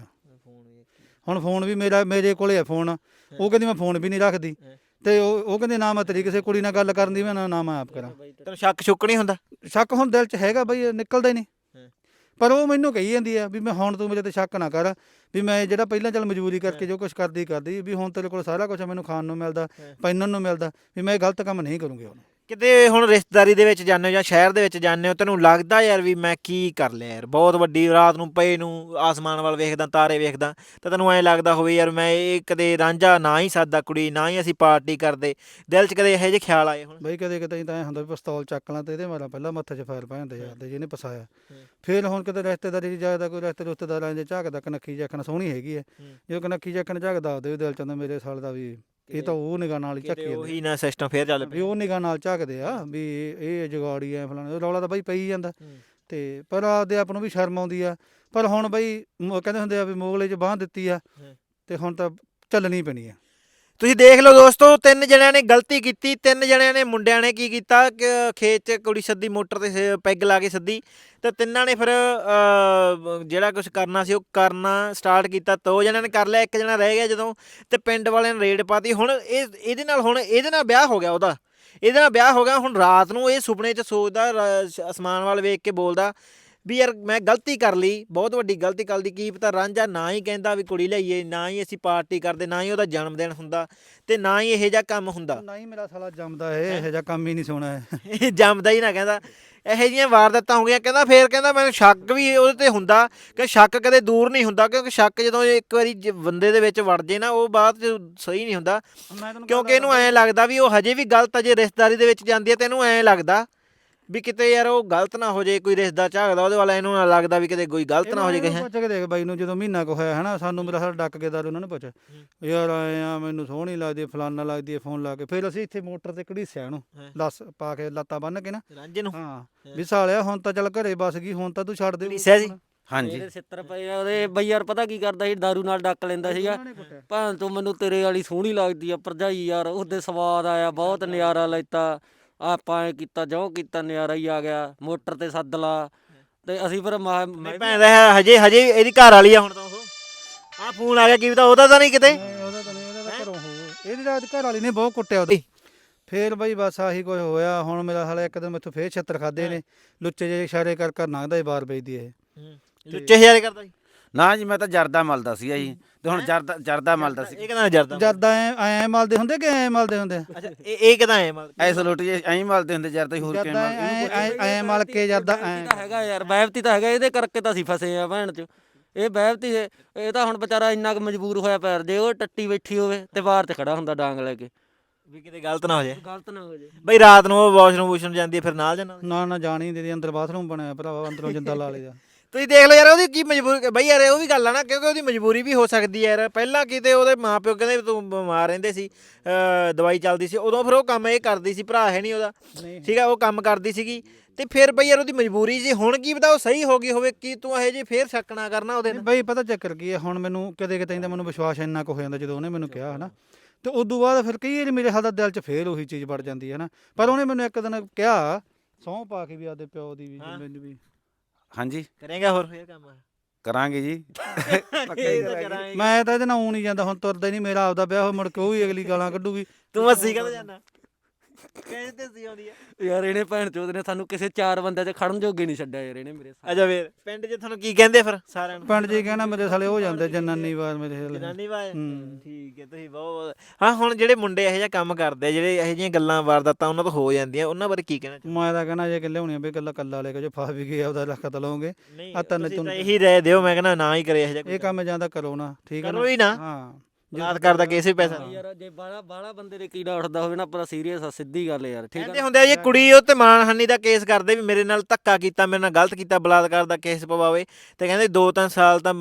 B: ਹੁਣ ਫੋਨ ਵੀ ਮੇਰਾ ਮੇਰੇ ਕੋਲੇ ਆ ਫੋਨ। ਉਹ ਕਹਿੰਦੀ ਮੈਂ ਫੋਨ ਵੀ ਨਹੀਂ ਰੱਖਦੀ। ਤੇ ਉਹ ਉਹ ਕਹਿੰਦੇ ਨਾ ਮੈਂ ਤੇਰੀ ਕਿਸੇ ਕੁੜੀ ਨਾਲ ਗੱਲ ਕਰਨ ਦੀ ਮੈਂ ਨਾ ਨਾ ਮੈਂ ਆਪ ਕਰਾਂ।
A: ਤੈਨੂੰ ਸ਼ੱਕ ਸ਼ੁੱਕ ਨਹੀਂ ਹੁੰਦਾ?
B: ਸ਼ੱਕ ਹੁਣ ਦਿਲ 'ਚ ਹੈਗਾ ਬਈ ਇਹ ਨਿਕਲਦਾ ਹੀ ਨਹੀਂ। ਪਰ ਉਹ ਮੈਨੂੰ ਕਹੀ ਜਾਂਦੀ ਆ ਵੀ ਮੈਂ ਹੁਣ ਤੂੰ ਮੇਰੇ ਤੇ ਸ਼ੱਕ ਨਾ ਕਰ ਵੀ ਮੈਂ ਜਿਹੜਾ ਪਹਿਲਾਂ ਚੱਲ ਮਜਬੂਰੀ ਕਰਕੇ ਜੋ ਕੁਝ ਕਰਦੀ ਕਰਦੀ ਵੀ ਹੁਣ ਤੇਰੇ ਕੋਲ ਸਾਰਾ ਕੁਝ ਮੈਨੂੰ ਖਾਣ ਨੂੰ ਮਿਲਦਾ ਪਹਿਨਣ ਨੂੰ ਮਿਲਦਾ ਵੀ ਮੈਂ ਇਹ ਗਲਤ ਕੰਮ ਨਹੀਂ ਕਰੂੰਗੀ ਹੁਣ।
A: ਕਿਤੇ ਹੁਣ ਰਿਸ਼ਤੇਦਾਰੀ ਦੇ ਵਿੱਚ ਜਾਂਦੇ ਹੋ ਜਾਂ ਸ਼ਹਿਰ ਦੇ ਵਿੱਚ ਜਾਂਦੇ ਹੋ ਤੈਨੂੰ ਲੱਗਦਾ ਯਾਰ ਵੀ ਮੈਂ ਕੀ ਕਰ ਲਿਆ ਯਾਰ? ਬਹੁਤ ਵੱਡੀ ਰਾਤ ਨੂੰ ਪਏ ਨੂੰ ਆਸਮਾਨ ਵੱਲ ਵੇਖਦਾ ਤਾਰੇ ਵੇਖਦਾ ਤਾਂ ਤੈਨੂੰ ਐਂ ਲੱਗਦਾ ਹੋਵੇ ਯਾਰ ਮੈਂ ਇਹ ਕਦੇ ਰਾਂਝਾ ਨਾ ਹੀ ਸਾਦਾ ਕੁੜੀ ਨਾ ਹੀ ਅਸੀਂ ਪਾਰਟੀ ਕਰਦੇ। ਦਿਲ 'ਚ ਕਦੇ ਇਹੋ ਜਿਹੇ ਖਿਆਲ ਆਏ ਹੁਣ?
B: ਬਈ ਕਦੇ ਕਦੇ ਤਾਂ ਐਂ ਹੁੰਦਾ ਵੀ ਪਿਸਤੌਲ ਚੱਕ ਲਾਂ ਤੇ ਇਹਦੇ ਮਾਰਾ ਪਹਿਲਾਂ ਮੱਥੇ 'ਚ ਫਾਇਰ ਪੈ ਜਾਂਦੇ ਯਾਰ ਦੇ ਜਿਹਨੇ ਫਸਾਇਆ ਫਿਰ ਹੁਣ ਕਿਤੇ ਰਿਸ਼ਤੇਦਾਰੀ 'ਚ ਜਾਇਦਾ ਕੋਈ ਰਿਸ਼ਤੇ ਰਿਸ਼ਤੇਦਾਰਾਂ ਦੇ ਝਾਕਦਾ ਕਨੱਖੀ ਜੱਖਣ ਸੋਹਣੀ ਹੈਗੀ ਹੈ
A: ਹੂੰ।
B: ਜੋ ਕਨੱਖੀ ਜੱਖਣ ਝਾਕਦਾ ਉਹਦੇ ਦਿਲ 'ਚ ਆਉਂਦਾ ਮੇਰੇ ਸਾਲ ਦਾ ਵੀ ਇਹ ਤਾਂ ਉਹ ਨਿਗਾਹ ਨਾਲ ਹੀ
A: ਕਿਤੇ
B: ਝੱਕੀ ਜਾਂਦੇ
A: ਉਹੀ ਨਾ ਸਿਸਟਮ ਫੇਰ ਚੱਲ
B: ਵੀ ਉਹ ਨਿਗਾਹ ਨਾਲ ਝੱਕਦੇ ਆ ਵੀ ਇਹ ਜਗਾੜੀ ਐ ਫਲਾਣਾ ਰੌਲਾ ਤਾਂ ਬਾਈ ਪਈ ਜਾਂਦਾ। ਤੇ ਪਰ ਆਪਦੇ ਆਪ ਨੂੰ ਵੀ ਸ਼ਰਮ ਆਉਂਦੀ ਆ। ਪਰ ਹੁਣ ਬਈ ਮ- ਕਹਿੰਦੇ ਹੁੰਦੇ ਆ ਵੀ ਮੋਗਲੇ 'ਚ ਬਾਹ ਦਿੱਤੀ ਆ
A: ਹੂੰ।
B: ਤੇ ਹੁਣ ਤਾਂ ਚੱਲਣੀ ਪੈਣੀ ਆ।
A: ਤੁਸੀਂ ਦੇਖ ਲਓ ਦੋਸਤੋ, ਤਿੰਨ ਜਣਿਆਂ ਨੇ ਗਲਤੀ ਕੀਤੀ, ਤਿੰਨ ਜਣਿਆਂ ਨੇ ਮੁੰਡਿਆਂ ਨੇ ਕੀ ਕੀਤਾ, ਕਿ ਖੇਤ 'ਚ ਕੁੜੀ ਸੱਦੀ, ਮੋਟਰ ਤੇ ਸ- ਪੈਗ ਲਾ ਕੇ ਸੱਦੀ, ਤੇ ਤਿੰਨਾਂ ਨੇ ਫਿਰ ਜਿਹੜਾ ਕੁਝ ਕਰਨਾ ਸੀ ਉਹ ਕਰਨਾ ਸਟਾਰਟ ਕੀਤਾ, ਦੋ ਜਣਿਆਂ ਨੇ ਕਰ ਲਿਆ, ਇੱਕ ਜਣਾ ਰਹਿ ਗਿਆ ਜਦੋਂ, ਤੇ ਪਿੰਡ ਵਾਲਿਆਂ ਨੇ ਰੇਡ ਪਾਤੀ ਹੁਣ ਇਹ, ਇਹਦੇ ਨਾਲ ਹੁਣ, ਇਹਦੇ ਨਾਲ ਵਿਆਹ ਹੋ ਗਿਆ ਉਹਦਾ, ਇਹਦੇ ਨਾਲ ਵਿਆਹ ਹੋ ਗਿਆ, ਹੁਣ ਰਾਤ ਨੂੰ ਇਹ ਸੁਪਨੇ 'ਚ ਸੋਚਦਾ ਅਸਮਾਨ ਵੱਲ ਵੇਖ ਕੇ ਬੋਲਦਾ ਵੀ ਯਾਰ ਮੈਂ ਗਲਤੀ ਕਰ ਲਈ ਬਹੁਤ ਵੱਡੀ ਗਲਤੀ ਕਰ ਲਈ ਕੀ ਪਤਾ ਰਾਂਝਾ ਨਾ ਹੀ ਕਹਿੰਦਾ ਵੀ ਕੁੜੀ ਲਈਏ ਨਾ ਹੀ ਅਸੀਂ ਪਾਰਟੀ ਕਰਦੇ ਨਾ ਹੀ ਉਹਦਾ ਜਨਮ ਦਿਨ ਹੁੰਦਾ ਤੇ ਨਾ ਹੀ ਇਹੋ ਜਿਹਾ ਕੰਮ ਹੁੰਦਾ।
B: ਨਾ ਹੀ ਮੇਰਾ ਸਾਲਾ ਜੰਮਦਾ ਇਹ ਇਹੋ ਜਿਹਾ ਕੰਮ ਹੀ ਨਹੀਂ ਸੋਣਾ ਹੈ
A: ਇਹ ਜੰਮਦਾ ਹੀ ਨਾ ਕਹਿੰਦਾ ਇਹੋ ਜਿਹੀਆਂ ਵਾਰਦਾਤਾਂ ਹੋ ਗਈਆਂ ਕਹਿੰਦਾ ਫੇਰ ਕਹਿੰਦਾ ਮੈਨੂੰ ਸ਼ੱਕ ਵੀ ਉਹਦੇ ਤੇ ਹੁੰਦਾ ਕਿ ਸ਼ੱਕ ਕਦੇ ਦੂਰ ਨਹੀਂ ਹੁੰਦਾ ਕਿਉਂਕਿ ਸ਼ੱਕ ਜਦੋਂ ਇੱਕ ਵਾਰੀ ਜ- ਬੰਦੇ ਦੇ ਵਿੱਚ ਵੜ ਜੇ ਨਾ ਉਹ ਬਾਅਦ ਚ ਸਹੀ ਨਹੀਂ ਹੁੰਦਾ
B: ਮੈਂ ਤੈਨੂੰ
A: ਕਿਉਂਕਿ ਇਹਨੂੰ ਐਂ ਲੱਗਦਾ ਵੀ ਉਹ ਹਜੇ ਵੀ ਗਲਤ ਅਜੇ ਰਿਸ਼ਤੇਦਾਰੀ ਦੇ ਵਿੱਚ ਜਾਂਦੀ ਹੈ ਤੇ ਇਹਨੂੰ ਐਂ ਲੱਗਦਾ। ਵੀ ਕਿਤੇ ਯਾਰ ਉਹ ਗਲਤ ਨਾ ਹੋ ਜੇ ਕੋਈ ਰਿਸ਼ਤਾ ਝਾਕਦਾ ਉਹਦੇ ਵਾਲਾ ਇਹਨੂੰ ਨਾ ਲੱਗਦਾ ਵੀ ਕਿਤੇ ਕੋਈ ਗਲਤ ਨਾ ਹੋ ਜੇ ਕਿਸੇ।
B: ਪੁੱਛ ਕੇ ਦੇਖ ਬਾਈ ਨੂੰ ਜਦੋਂ ਮਹੀਨਾ ਕੁ ਹੋਇਆ ਹਨਾ ਸਾਨੂੰ ਮੇਰਾ ਸਾਲਾ ਡੱਕ ਕੇ ਦਾਰੂ ਉਹਨਾਂ ਨੇ ਪੁੱਛ। ਯਾਰ ਆਏ ਆ ਮੈਨੂੰ ਸੋਹਣੀ ਲੱਗਦੀ ਹੈ, ਫਲਾਨਾ ਲੱਗਦੀ ਹੈ ਫੋਨ ਲਾ ਕੇ। ਫਿਰ ਅਸੀਂ ਇੱਥੇ ਮੋਟਰ ਤੇ ਘੜੀਸਿਆ ਨੂੰ
A: ਹਾਂ।
B: ਲੱਸ ਪਾ ਕੇ ਲੱਤਾਂ ਬੰਨ ਕੇ ਨਾ।
A: ਰਾਂਝੇ ਨੂੰ।
B: ਹਾਂ ਵੀ ਸਾਲਿਆ ਹੁਣ ਤਾਂ ਚੱਲ ਘਰੇ ਬਸ ਗਈ ਹੁਣ ਤਾਂ ਤੂੰ ਛੱਡ ਦੇ।
A: ਘੜੀਸਿਆ ਜੀ?
C: ਹਾਂਜੀ।
D: ਇਹਦੇ ਸਿੱਤਰ ਪਏ ਆ ਉਹਦੇ ਬਈ ਯਾਰ ਪਤਾ ਕੀ ਕਰਦਾ ਸੀ दारू ਨਾਲ ਡੱਕ ਲੈਂਦਾ ਸੀਗਾ।
B: ਉਹਨਾਂ ਨੇ ਕੁੱਟਿਆ।
D: ਭਾਂ ਤੂੰ ਮੈਨੂੰ ਤੇਰੇ ਵਾਲੀ ਸੋਹਣੀ ਲੱਗਦੀ ਆ ਭਰਜਾਈ ਯਾਰ ਉਹਦੇ ਸਵਾਦ ਆਇਆ ਬਹੁਤ ਨਜ਼ਾਰਾ ਲੈਤਾ। ਆਪਾਂ ਐ ਕੀਤਾ ਜੋ ਕੀਤਾ ਨਜ਼ਾਰਾ ਹੀ ਆ ਗਿਆ ਮੋਟਰ ਤੇ ਸੱਦ ਲਾ। ਤੇ ਅਸੀਂ ਫਿਰ ਮੈਂ ਮੈਂ
A: ਭੈਣ ਦਾ ਹਜੇ ਹਜੇ ਇਹਦੀ ਘਰ ਵਾਲੀ ਆ ਹੁਣ ਤਾਂ ਉਹ। ਆ ਫੋਨ ਆ ਗਿਆ ਕੀ ਪਤਾ ਉਹਦਾ ਤਾਂ ਨਹੀਂ ਕਿਤੇ।
B: ਨਹੀਂ, ਉਹਦਾ ਤਾਂ ਨਹੀਂ ਉਹਦਾ ਤਾਂ ਘਰੋਂ ਹੋ ਇਹਦੀ ਰਾਤ ਘਰ ਵਾਲੀ ਨੇ ਬਹੁਤ ਕੁੱਟਿਆ ਉਹਦੇ। ਫੇਰ ਬਈ ਬਸ ਆਹੀ ਕੁਝ ਹੋਇਆ। ਹੁਣ ਮੇਰਾ ਹਾਲੇ ਇੱਕ ਦਿਨ ਮੈਥੋਂ ਫੇਰ ਛੱਤਰ ਖਾਦੇ ਨੇ। ਲੁੱਚੇ ਜਿਹੇ ਇਸ਼ਾਰੇ ਕਰ ਕਰ ਲੰਘਦਾ ਹੀ ਬਾਰ ਵੇਚਦੀ ਇਹ।
A: ਲੁੱਚੇ ਹਜ਼ਾਰੇ ਕਰਦਾ ਸੀ?
C: ਨਾ ਜੀ ਮੈਂ ਤਾਂ ਜਰਦਾ ਮਲਦਾ ਸੀਗਾ ਜੀ। ਤੇ ਹੁਣ ਜਰਦਾ ਜਰਦਾ ਮਲਦਾ ਸੀ।
A: ਇਹ ਕਹਿੰਦਾ ਜਰਦਾ
B: ਜਰਦਾ ਐ ਐ ਮਲਦੇ ਹੁੰਦੇ ਕਿ ਐ ਮਲਦੇ ਹੁੰਦੇ?
A: ਅੱਛਾ ਇਹ ਇਹ ਕਿਦਾਂ ਹੈ ਮਤਲਬ
C: ਐਸ ਲੋਟ ਜੇ ਐਂ ਮਲਦੇ ਹੁੰਦੇ ਜਰਦਾ ਹੀ ਹੋਰ ਕਿਵੇਂ
B: ਜਰਦਾ
C: ਮਲਦੇ?
B: ਐ ਐ ਐ ਮਲ ਕੇ ਜਰਦਾ ਐ।
D: ਤਾਂ ਹੈਗਾ ਯਾਰ ਬੈਵਤੀ ਤਾਂ ਹੈਗਾ ਇਹਦੇ ਕਰਕੇ ਤਾਂ ਅਸੀਂ ਫਸੇ ਆ ਭੈਣ ਚ ਇਹ ਬੈਵਤੀ ਇਹ ਇਹ ਤਾਂ ਹੁਣ ਵਿਚਾਰਾ ਇੰਨਾ ਕੁ ਮਜਬੂਰ ਹੋਇਆ ਪਿਆ ਜੇ ਉਹ ਟੱਟੀ ਬੈਠੀ ਹੋਵੇ ਤੇ ਬਾਹਰ ਤੇ ਖੜਾ ਹੁੰਦਾ ਡਾਂਗ ਲੈ ਕੇ।
A: ਵੀ ਕਿਤੇ ਗਲਤ ਨਾ ਹੋ ਜਾਏ।
D: ਗਲਤ ਨਾ ਹੋ ਜੇ
A: ਬਈ ਰਾਤ ਨੂੰ ਉਹ ਵਾਸ਼ਰੂਮ ਵੂਸ਼ਰੂਮ ਜਾਂਦੀ ਹੈ ਫਿਰ ਨਾਲ ਜਾਣਾ
B: ਨਾ ਨਾ ਜਾਣੀ ਦੇ ਅੰਦਰ ਬਾਥਰੂਮ ਬਣਿਆ ਭਰਾਵਾ ਅੰਦਰੋਂ ਜਿੰਦਾ ਲਾ ਲਈਦਾ।
A: ਤੁਸੀਂ ਦੇਖ ਲਓ ਯਾਰ ਉਹਦੀ ਕੀ ਮਜਬੂਰੀ ਬਈ ਯਾਰ ਉਹ ਵੀ ਗੱਲ ਆ ਨਾ ਕਿਉਂਕਿ ਉਹਦੀ ਮਜਬੂਰੀ ਵੀ ਹੋ ਸਕਦੀ ਹੈ ਯਾਰ। ਪਹਿਲਾਂ ਕਿਤੇ ਉਹਦੇ ਮਾਪਿਓ ਕਹਿੰਦੇ ਤੂੰ ਬਿਮਾਰ ਰਹਿੰਦੇ ਸੀ ਦਵਾਈ ਚੱਲਦੀ ਸੀ ਉਦੋਂ ਫਿਰ ਉਹ ਕੰਮ ਇਹ ਕਰਦੀ ਸੀ ਭਰਾ ਹੈ ਨਹੀਂ ਉਹਦਾ। ਠੀਕ ਆ ਉਹ ਕੰਮ ਕਰਦੀ ਸੀਗੀ। ਤੇ ਫਿਰ ਬਈ ਯਾਰ ਉਹਦੀ ਮਜਬੂਰੀ ਸੀ ਹੁਣ ਕੀ ਪਤਾ ਉਹ ਸਹੀ ਹੋ ਗਈ ਹੋਵੇ ਕੀ ਤੂੰ ਇਹ ਜੇ ਫੇਰ ਸ਼ੱਕ ਨਾ ਕਰਨਾ ਉਹਦੇ ਨਾਲ?
B: ਬਈ ਪਤਾ ਚੱਕਰ ਕੀ ਹੈ ਹੁਣ ਮੈਨੂੰ ਕਦੇ ਕਿਤੇ ਦਾ ਮੈਨੂੰ ਵਿਸ਼ਵਾਸ ਇੰਨਾ ਕੁ ਹੋ ਜਾਂਦਾ ਜਦੋਂ ਉਹਨੇ ਮੈਨੂੰ ਕਿਹਾ ਹਨਾ। ਤੇ ਉਦੋਂ ਬਾਅਦ ਫਿਰ ਕਈ ਵਾਰੀ ਮੇਰੇ ਹਾਲ ਦਾ ਦਿਲ 'ਚ ਫੇਰ ਉਹੀ ਚੀਜ਼ ਵੜ ਜਾਂਦੀ ਹੈ ਨਾ ਪਰ ਉਹਨੇ ਮੈਨੂੰ ਇੱਕ ਦਿਨ ਕਿਹਾ ਸਹੁੰ ਪਾ ਕੇ ਵੀ ਆਦੇ ਪਿਓ ਦੀ ਵੀ। ਮੈਨੂੰ ਵੀ।
C: ਹਾਂਜੀ।
A: ਕਰੇਗਾ ਹੋਰ ਫੇਰ ਕੰਮ?
C: ਕਰਾਂਗੇ ਜੀ।
A: ਕਰਾਂਗੇ।
B: ਮੈਂ ਤਾਂ ਇਹਦੇ ਨਾਲ ਊਂ ਨਹੀਂ ਜਾਂਦਾ ਹੁਣ ਤੁਰਦਾ ਹੀ ਨਹੀਂ ਮੇਰਾ ਆਪਦਾ ਵਿਆਹ ਹੋ ਮੁੜ ਕੇ ਉਹ ਵੀ ਅਗਲੀ ਗਾਲਾਂ ਕੱਢੂਗੀ।
A: ਤੂੰ ਅੱਸੀ ਕਦ ਜਾਣਾ? ਕਹਿੰਦੇ ਤੇ ਸੀ ਆਉਂਦੀ ਆ।
D: ਯਾਰ ਇਹਨੇ ਭੈਣ ਚੋਦ ਨੇ ਸਾਨੂੰ ਕਿਸੇ ਚਾਰ ਬੰਦਿਆਂ 'ਚ ਖੜਨ ਜੋਗੇ ਨਹੀਂ ਛੱਡਿਆ ਯਾਰ ਇਹਨੇ ਮੇਰੇ ਸਾਹ
A: ਅੱਛਾ ਫੇਰ ਪਿੰਡ 'ਚ ਤੁਹਾਨੂੰ ਕੀ ਕਹਿੰਦੇ ਫਿਰ ਸਾਰਿਆਂ ਨੂੰ?
B: ਪਿੰਡ ਹੀ ਕਹਿਣਾ ਮੇਰੇ ਸਾਲੇ ਹੋ ਜਾਂਦੇ ਜਨਾਨੀ ਵਾਰ ਮੇਰੇ ਸਾਲੇ।
A: ਜਨਾਨੀ
B: ਹੂੰ।
A: ਠੀਕ ਹੈ ਤੁਸੀਂ ਬਹੁਤ ਬਹੁਤ ਹਾਂ ਹੁਣ ਜਿਹੜੇ ਮੁੰਡੇ ਇਹੋ ਜਿਹਾ ਕੰਮ ਕਰਦੇ ਆ ਜਿਹੜੇ ਇਹੋ ਜਿਹੀਆਂ ਗੱਲਾਂ ਵਾਰਦਾਤਾਂ ਉਹਨਾਂ ਤੋਂ ਹੋ ਜਾਂਦੀਆਂ ਉਹਨਾਂ ਬਾਰੇ ਕੀ ਕਹਿਣਾ ਚਾਹੁੰਦੇ
B: ਮੈਂ ਤਾਂ ਕਹਿਣਾ ਜੇ ਕਿ ਲਿਆਉਣੀ ਵੀ ਗੱਲਾਂ ਕੱਲਾ ਲੈ ਕੇ ਜੇ ਫਸ ਵੀ ਗਿਆ ਉਹਦਾ ਲੱਖ ਤਾਂ ਲਓਗੇ।
A: ਨਹੀਂ
B: ਆ ਤਿੰਨ
A: ਤੁਸੀਂ ਤਾਂ ਇਹੀ ਰਹਿ ਦਿਓ ਮੈਂ ਕਹਿੰਦਾ ਨਾ ਹੀ ਕਰੇ ਇਹੋ ਜਿਹਾ
B: ਇਹ ਕੰਮ ਜਾਂਦਾ ਕਰੋ ਨਾ ਠੀਕ ਹੈ
A: ਕਰੋ ਹੀ ਨਾ।
B: ਹਾਂ।
A: ਬਲਾਤ ਕਰਦਾ ਕੇਸ ਵੀ ਪੈਸਾ।
D: ਯਾਰ ਜੇ ਬਾਲਾ ਬਾਲਾ ਬੰਦੇ ਦੇ ਕੀੜਾ ਉੱਠਦਾ ਹੋਵੇ ਨਾ ਪੂਰਾ ਸੀਰੀਅਸ ਆ ਸਿੱਧੀ ਗੱਲ ਯਾਰ ਠੀਕ
A: ਕਹਿੰਦੇ
D: ਆ
A: ਹੁੰਦੇ ਆ ਜੇ ਕੁੜੀ ਉਹ ਤੇ ਮਾਨਹਾਨੀ ਦਾ ਕੇਸ ਕਰਦੇ ਵੀ ਮੇਰੇ ਨਾਲ ਧੱਕਾ ਕੀਤਾ ਮੇਰੇ ਨਾਲ ਗਲਤ ਕੀਤਾ ਬਲਾਤਕਾਰ ਦਾ ਕੇਸ ਪਵਾਵੇ ਤੇ ਕਹਿੰਦੇ 2-3 ਸਾਲ ਤਾਂ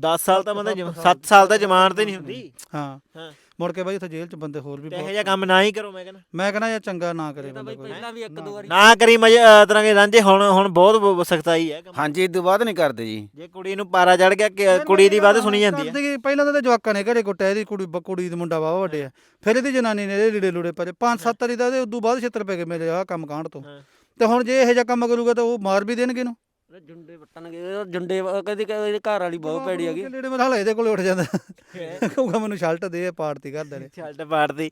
A: 10 ਸਾਲ ਤਾਂ ਮਤਲਬ 7 ਸਾਲ ਤਾਂ ਜ਼ਮਾਨਤ ਹੀ ਨਹੀਂ ਹੁੰਦੀ।
B: ਹਾਂ।
A: ਹਾਂ।
B: ਮੁੜ ਕੇ ਬਾਈ ਉੱਥੇ ਜੇਲ੍ਹ 'ਚ ਬੰਦੇ ਹੋਰ ਵੀ
A: ਤੇ ਇਹੋ
B: ਬਹੁਤ
A: ਜਿਹਾ ਕੰਮ ਨਾ ਹੀ ਕਰੋ ਮੈਂ ਕਹਿੰਦਾ।
B: ਮੈਂ ਕਹਿੰਦਾ ਯਾਰ ਚੰਗਾ ਨਾ ਕਰੇ
D: ਤਾਂ
B: ਬੰਦਾ
D: ਬਈ
B: ਕੋਈ।
D: ਪਹਿਲਾਂ ਵੀ ਇੱਕ ਦੋ ਵਾਰੀ
A: ਨਾ ਕਰੀ ਮਜੇ ਤਰ੍ਹਾਂ ਦੇ ਰਾਂਝੇ ਹੁਣ ਹੁਣ ਬਹੁਤ ਸਖਤਾਈ ਹੈ ਕੰਮ।
C: ਹਾਂਜੀ ਇਹ ਤੋਂ ਬਾਅਦ ਨਹੀਂ ਕਰਦੇ ਜੀ।
A: ਜੇ ਕੁੜੀ ਨੂੰ ਪਾਰਾ ਚੜ ਗਿਆ ਕਿ ਕੁੜੀ ਦੀ ਵੱਧ ਸੁਣੀ ਜਾਂਦੀ ਹੈ?
B: ਕਰਦੇ ਕੀ, ਪਹਿਲਾਂ ਤਾਂ ਇਹਦੇ ਜਵਾਕਾਂ ਨੇ ਘਰੇ ਕੁੱਟਿਆ? ਇਹਦੀ ਕੁੜੀ ਬ- ਕੁੜੀ ਦੇ ਮੁੰਡਾ ਵਾਵਾ ਵੱਡੇ ਆ। ਫਿਰ ਇਹਦੀ ਜਨਾਨੀ ਨੇ ਇਹਦੇ ਲੀੜੇ ਲੂੜੇ ਪਰੇ ਪੰਜ ਸੱਤ ਵਾਰੀ ਦਾ ਇਹਦੇ ਉਦੋਂ ਬਾਅਦ ਛਿੱਤਰ ਪੈ ਗਏ ਮੇਰੇ ਆਹ ਕੰਮ ਕਾਂਡ ਤੋਂ।
A: ਹਾਂ।
B: ਤੇ ਹੁਣ ਜੇ ਇਹੋ ਜਿਹਾ ਕੰਮ ਕਰੂਗਾ ਤਾਂ ਉਹ ਮਾਰ ਵੀ ਦੇਣਗੇ ਇਹਨੂੰ।
D: ਜੁੰਡੇ ਵੱਟਣਗੇ ਇਹ ਜੁੰਡੇ ਅਹ ਕਹਿੰਦੀ ਕਿ ਇਹਦੇ ਘਰ ਵਾਲੀ ਬਹੁਤ ਭੈੜੀ ਹੈਗੀ
B: ਲੀੜੇ ਮੇਰਾ ਹਾਲੇ ਇਹਦੇ ਕੋਲੇ ਉੱਠ ਜਾਂਦਾ। ਕਹੂਗਾ ਮੈਨੂੰ ਸ਼ਲਟ ਦੇ ਪਾਰਟੀ ਕਰਦੇ ਨੇ
A: ਛੱਡ ਪਾੜਦੀ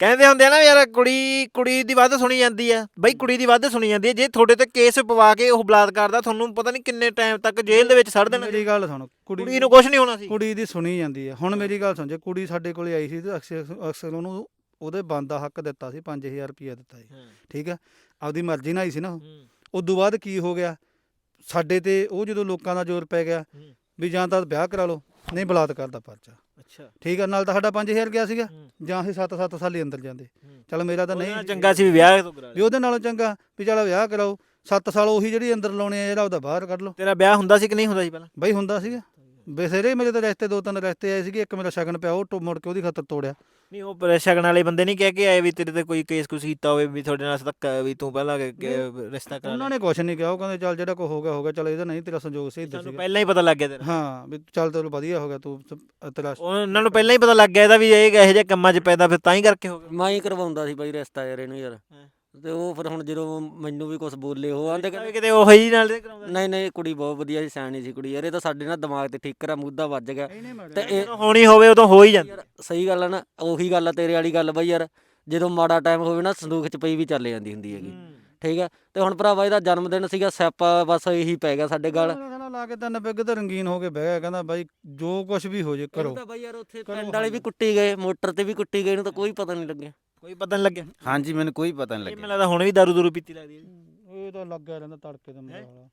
A: ਕਹਿੰਦੇ ਹੁੰਦੇ ਆ ਨਾ ਯਾਰ ਕੁੜੀ ਕੁੜੀ ਦੀ ਵੱਧ ਸੁਣੀ ਜਾਂਦੀ ਆ। ਬਈ ਕੁੜੀ ਦੀ ਵੱਧ ਸੁਣੀ ਜਾਂਦੀ ਹੈ ਜੇ ਤੁਹਾਡੇ ਤੇ ਕੇਸ ਪਵਾ ਕੇ ਉਹ ਬਲਾਤਕਾਰ ਦਾ ਤੁਹਾਨੂੰ ਪਤਾ ਨਹੀਂ ਕਿੰਨੇ ਟਾਈਮ ਤੱਕ ਜੇਲ੍ਹ ਦੇ ਵਿੱਚ ਸੜ ਦੇਣਗੇ।
B: ਮੇਰੀ ਗੱਲ ਸੁਣ
A: ਕੁੜੀ
B: ਕੁੜੀ
A: ਨੂੰ ਕੁਝ ਨਹੀਂ ਹੋਣਾ ਸੀ।
B: ਕੁੜੀ ਦੀ ਸੁਣੀ ਜਾਂਦੀ ਹੈ ਹੁਣ ਮੇਰੀ ਗੱਲ ਸੁਣ ਜੇ ਕੁੜੀ ਸਾਡੇ ਕੋਲੇ ਆਈ ਸੀ ਤੇ ਅਕਸਰ ਅਕਸਰ ਉਹਨੂੰ ਉਹਦੇ ਬੰਦਾ ਹੱਕ ਦਿੱਤਾ ਸੀ 5000 ਰੁਪਇਆ ਦਿੱਤਾ ਸੀ। ਠੀਕ ਹੈ ਆਪਦੀ ਮਰਜ਼ੀ ਨਾਲ ਆਈ ਸੀ ਨਾ ਉਹ। ਉਦੋਂ ਬਾਅਦ ਕੀ ਹੋ ਗਿਆ? ਸਾਡੇ ਤੇ ਉਹ ਜਦੋਂ ਲੋਕਾਂ ਦਾ ਜ਼ੋਰ ਪੈ ਗਿਆ
A: ਹੂੰ।
B: ਵੀ ਜਾਂ ਤਾਂ ਵਿਆਹ ਕਰਾ ਲਓ ਨਹੀਂ ਬਲਾਤਕਾਰ ਦਾ ਪਰਚਾ।
A: ਅੱਛਾ।
B: ਠੀਕ ਹੈ ਨਾਲ ਤਾਂ ਸਾਡਾ 5000 ਗਿਆ ਸੀਗਾ
A: ਹੂੰ।
B: ਜਾਂ ਅਸੀਂ 7-7 ਸਾਲ ਹੀ ਅੰਦਰ ਜਾਂਦੇ।
A: ਹੂੰ।
B: ਚਲ ਮੇਰਾ ਤਾਂ ਨਹੀਂ
A: ਚੰਗਾ ਸੀ ਵੀ ਵਿਆਹ ਤੋਂ ਕਰਾ
B: ਵੀ ਉਹਦੇ ਨਾਲੋਂ ਚੰਗਾ ਵੀ ਚਲ ਵਿਆਹ ਕਰਾਓ। 7 ਸਾਲ ਉਹੀ ਜਿਹੜੀ ਅੰਦਰ ਲਾਉਣੇ ਆ ਜਿਹੜਾ ਉਹਦਾ ਬਾਹਰ ਕੱਢ ਲਓ।
A: ਤੇਰਾ ਵਿਆਹ ਹੁੰਦਾ ਸੀ ਕਿ ਨਹੀਂ ਹੁੰਦਾ ਸੀ ਪਹਿਲਾਂ?
B: ਬਈ ਹੁੰਦਾ ਸੀਗਾ। ਬਸੇਰੇ ਮੇਰੇ ਤਾਂ ਰਿਸ਼ਤੇ ਦੋ ਤਿੰਨ ਰਿਸ਼ਤੇ ਆਏ ਸੀਗੇ ਇੱਕ ਮੇਰਾ ਸ਼ਗਨ ਪਿਆ ਉਹ ਟੋ- ਮੁੜ ਕੇ ਉਹਦੀ ਖਾਤਰ ਤੋੜਿਆ।
A: ਨਹੀਂ ਉਹ ਪਰ ਸ਼ਗਨ ਵਾਲੇ ਬੰਦੇ ਨਹੀਂ ਕਹਿ ਕੇ ਆਏ ਵੀ ਤੇਰੇ ਤੇ ਕੋਈ ਕੇਸ ਕੁਸ ਕੀਤਾ ਹੋਵੇ ਵੀ ਤੁਹਾਡੇ ਨਾਲ ਧੱਕਾ ਵੀ ਤੂੰ ਪਹਿਲਾਂ ਕਿ- ਕਿ ਰਿਸ਼ਤਾ ਕਰਾ
B: ਉਹਨਾਂ
A: ਲੈ।
B: ਨੇ ਕੁਛ ਨਹੀਂ ਕਿਹਾ ਉਹ ਕਹਿੰਦੇ ਚੱਲ ਜਿਹੜਾ ਕੋ ਹੋ ਗਿਆ ਹੋ ਗਿਆ ਚੱਲ ਇਹਦਾ ਨਹੀਂ ਤੇਰਾ ਸੰਜੋਗ ਸਹੀ
A: ਸਾਨੂੰ
B: ਦੱਸੇਗਾ
A: ਪਹਿਲਾਂ ਹੀ ਪਤਾ ਲੱਗ ਗਿਆ ਤੇਰਾ।
B: ਹਾਂ ਵੀ ਚੱਲ ਤੈਨੂੰ ਵਧੀਆ ਹੋ ਗਿਆ ਤੂੰ ਸ- ਤੇਰਾ
A: ਉਹਨਾਂ ਨੂੰ ਪਹਿਲਾਂ ਹੀ ਪਤਾ ਲੱਗ ਗਿਆ ਇਹਦਾ ਵੀ ਇਹ ਇਹੋ ਜਿਹੇ ਕੰਮਾਂ 'ਚ ਪੈਦਾ ਫਿਰ ਤਾਂ ਹੀ ਕਰਕੇ ਹੋ ਗਿਆ।
D: ਮੈਂ ਹੀ ਕਰਵਾਉਂਦਾ ਸੀ ਬਾਈ ਰਿਸ਼ਤਾ ਯਾਰ ਇਹਨੂੰ ਯਾਰ।
A: ਹਾਂ।
D: ਤੇ ਉਹ ਫਿਰ ਹੁਣ ਜਦੋਂ ਮੈਨੂੰ ਵੀ ਕੁਝ ਬੋਲੇ ਉਹ ਆਂਦੇ
A: ਵੀ ਕਿਤੇ ਉਹ ਹੀ ਨਾਲ ਦੇ ਕਰਾਉਂਦਾ
D: ਨਹੀਂ ਨਹੀਂ ਕੁੜੀ ਬਹੁਤ ਵਧੀਆ ਸੀ ਸਿਆਣੀ ਸੀ ਕੁੜੀ ਯਾਰ ਇਹ ਤਾਂ ਸਾਡੇ ਨਾਲ ਦਿਮਾਗ ਤੇ ਠੀਕਰਾ ਮੁੱਦਾ ਵੱਜ ਗਿਆ। ਤੇ ਇਹ
A: ਜਦੋਂ ਹੋਣੀ ਹੋਵੇ ਉਦੋਂ ਹੋ ਹੀ ਜਾਂਦੀ।
D: ਯਾਰ ਸਹੀ ਗੱਲ ਆ ਨਾ ਉਹੀ ਗੱਲ ਆ ਤੇਰੇ ਵਾਲੀ ਗੱਲ ਬਾਈ ਯਾਰ ਜਦੋਂ ਮਾੜਾ ਟਾਈਮ ਹੋਵੇ ਨਾ ਸੰਦੂਕ 'ਚ ਪਈ ਵੀ ਚੱਲ ਜਾਂਦੀ ਹੁੰਦੀ ਹੈਗੀ। ਠੀਕ ਹੈ ਤੇ ਹੁਣ ਭਰਾਵਾ ਇਹਦਾ ਜਨਮ ਦਿਨ ਸੀਗਾ ਸਿਆਪਾ ਬਸ ਇਹੀ ਪੈ ਗਿਆ ਸਾਡੇ ਗੱਲ।
B: ਲਾ ਕੇ ਤਿੰਨ ਪੈਗ ਤੇ ਰੰਗੀਨ ਹੋ ਕੇ ਬਹਿ ਗਿਆ ਕਹਿੰਦਾ ਬਾਈ ਜੋ ਕੁਛ ਵੀ ਹੋ ਜੇ ਕਰੋ।
D: ਤਾਂ ਬਾਈ ਯਾਰ ਉੱਥੇ ਪਿੰਡ ਵਾਲੇ ਵੀ ਕੁੱਟੀ ਗਏ ਮੋਟਰ ਤੇ ਵੀ ਕੁੱਟੀ ਗਏ ਇਹਨੂੰ ਤਾਂ ਕੋਈ ਪਤਾ ਨਹੀਂ ਲੱਗਿਆ।
A: ਕੋਈ ਪਤਾ ਨਹੀਂ ਲੱਗਿਆ।
C: ਹਾਂਜੀ ਮੈਨੂੰ ਕੋਈ ਪਤਾ ਨਹੀਂ
A: ਇਹ ਮੈਨੂੰ
C: ਲੱਗਿਆ
A: ਲੱਗਦਾ ਹੁਣ ਵੀ ਦਾਰੂ ਦੂਰੂ ਪੀਤੀ ਲੱਗਦੀ ਹੈ।
B: ਇਹ ਤਾਂ ਲੱਗਿਆ ਰਹਿੰਦਾ ਤੜਕੇ ਤੇ ਮੇਰਾ ਵਾਲਾ।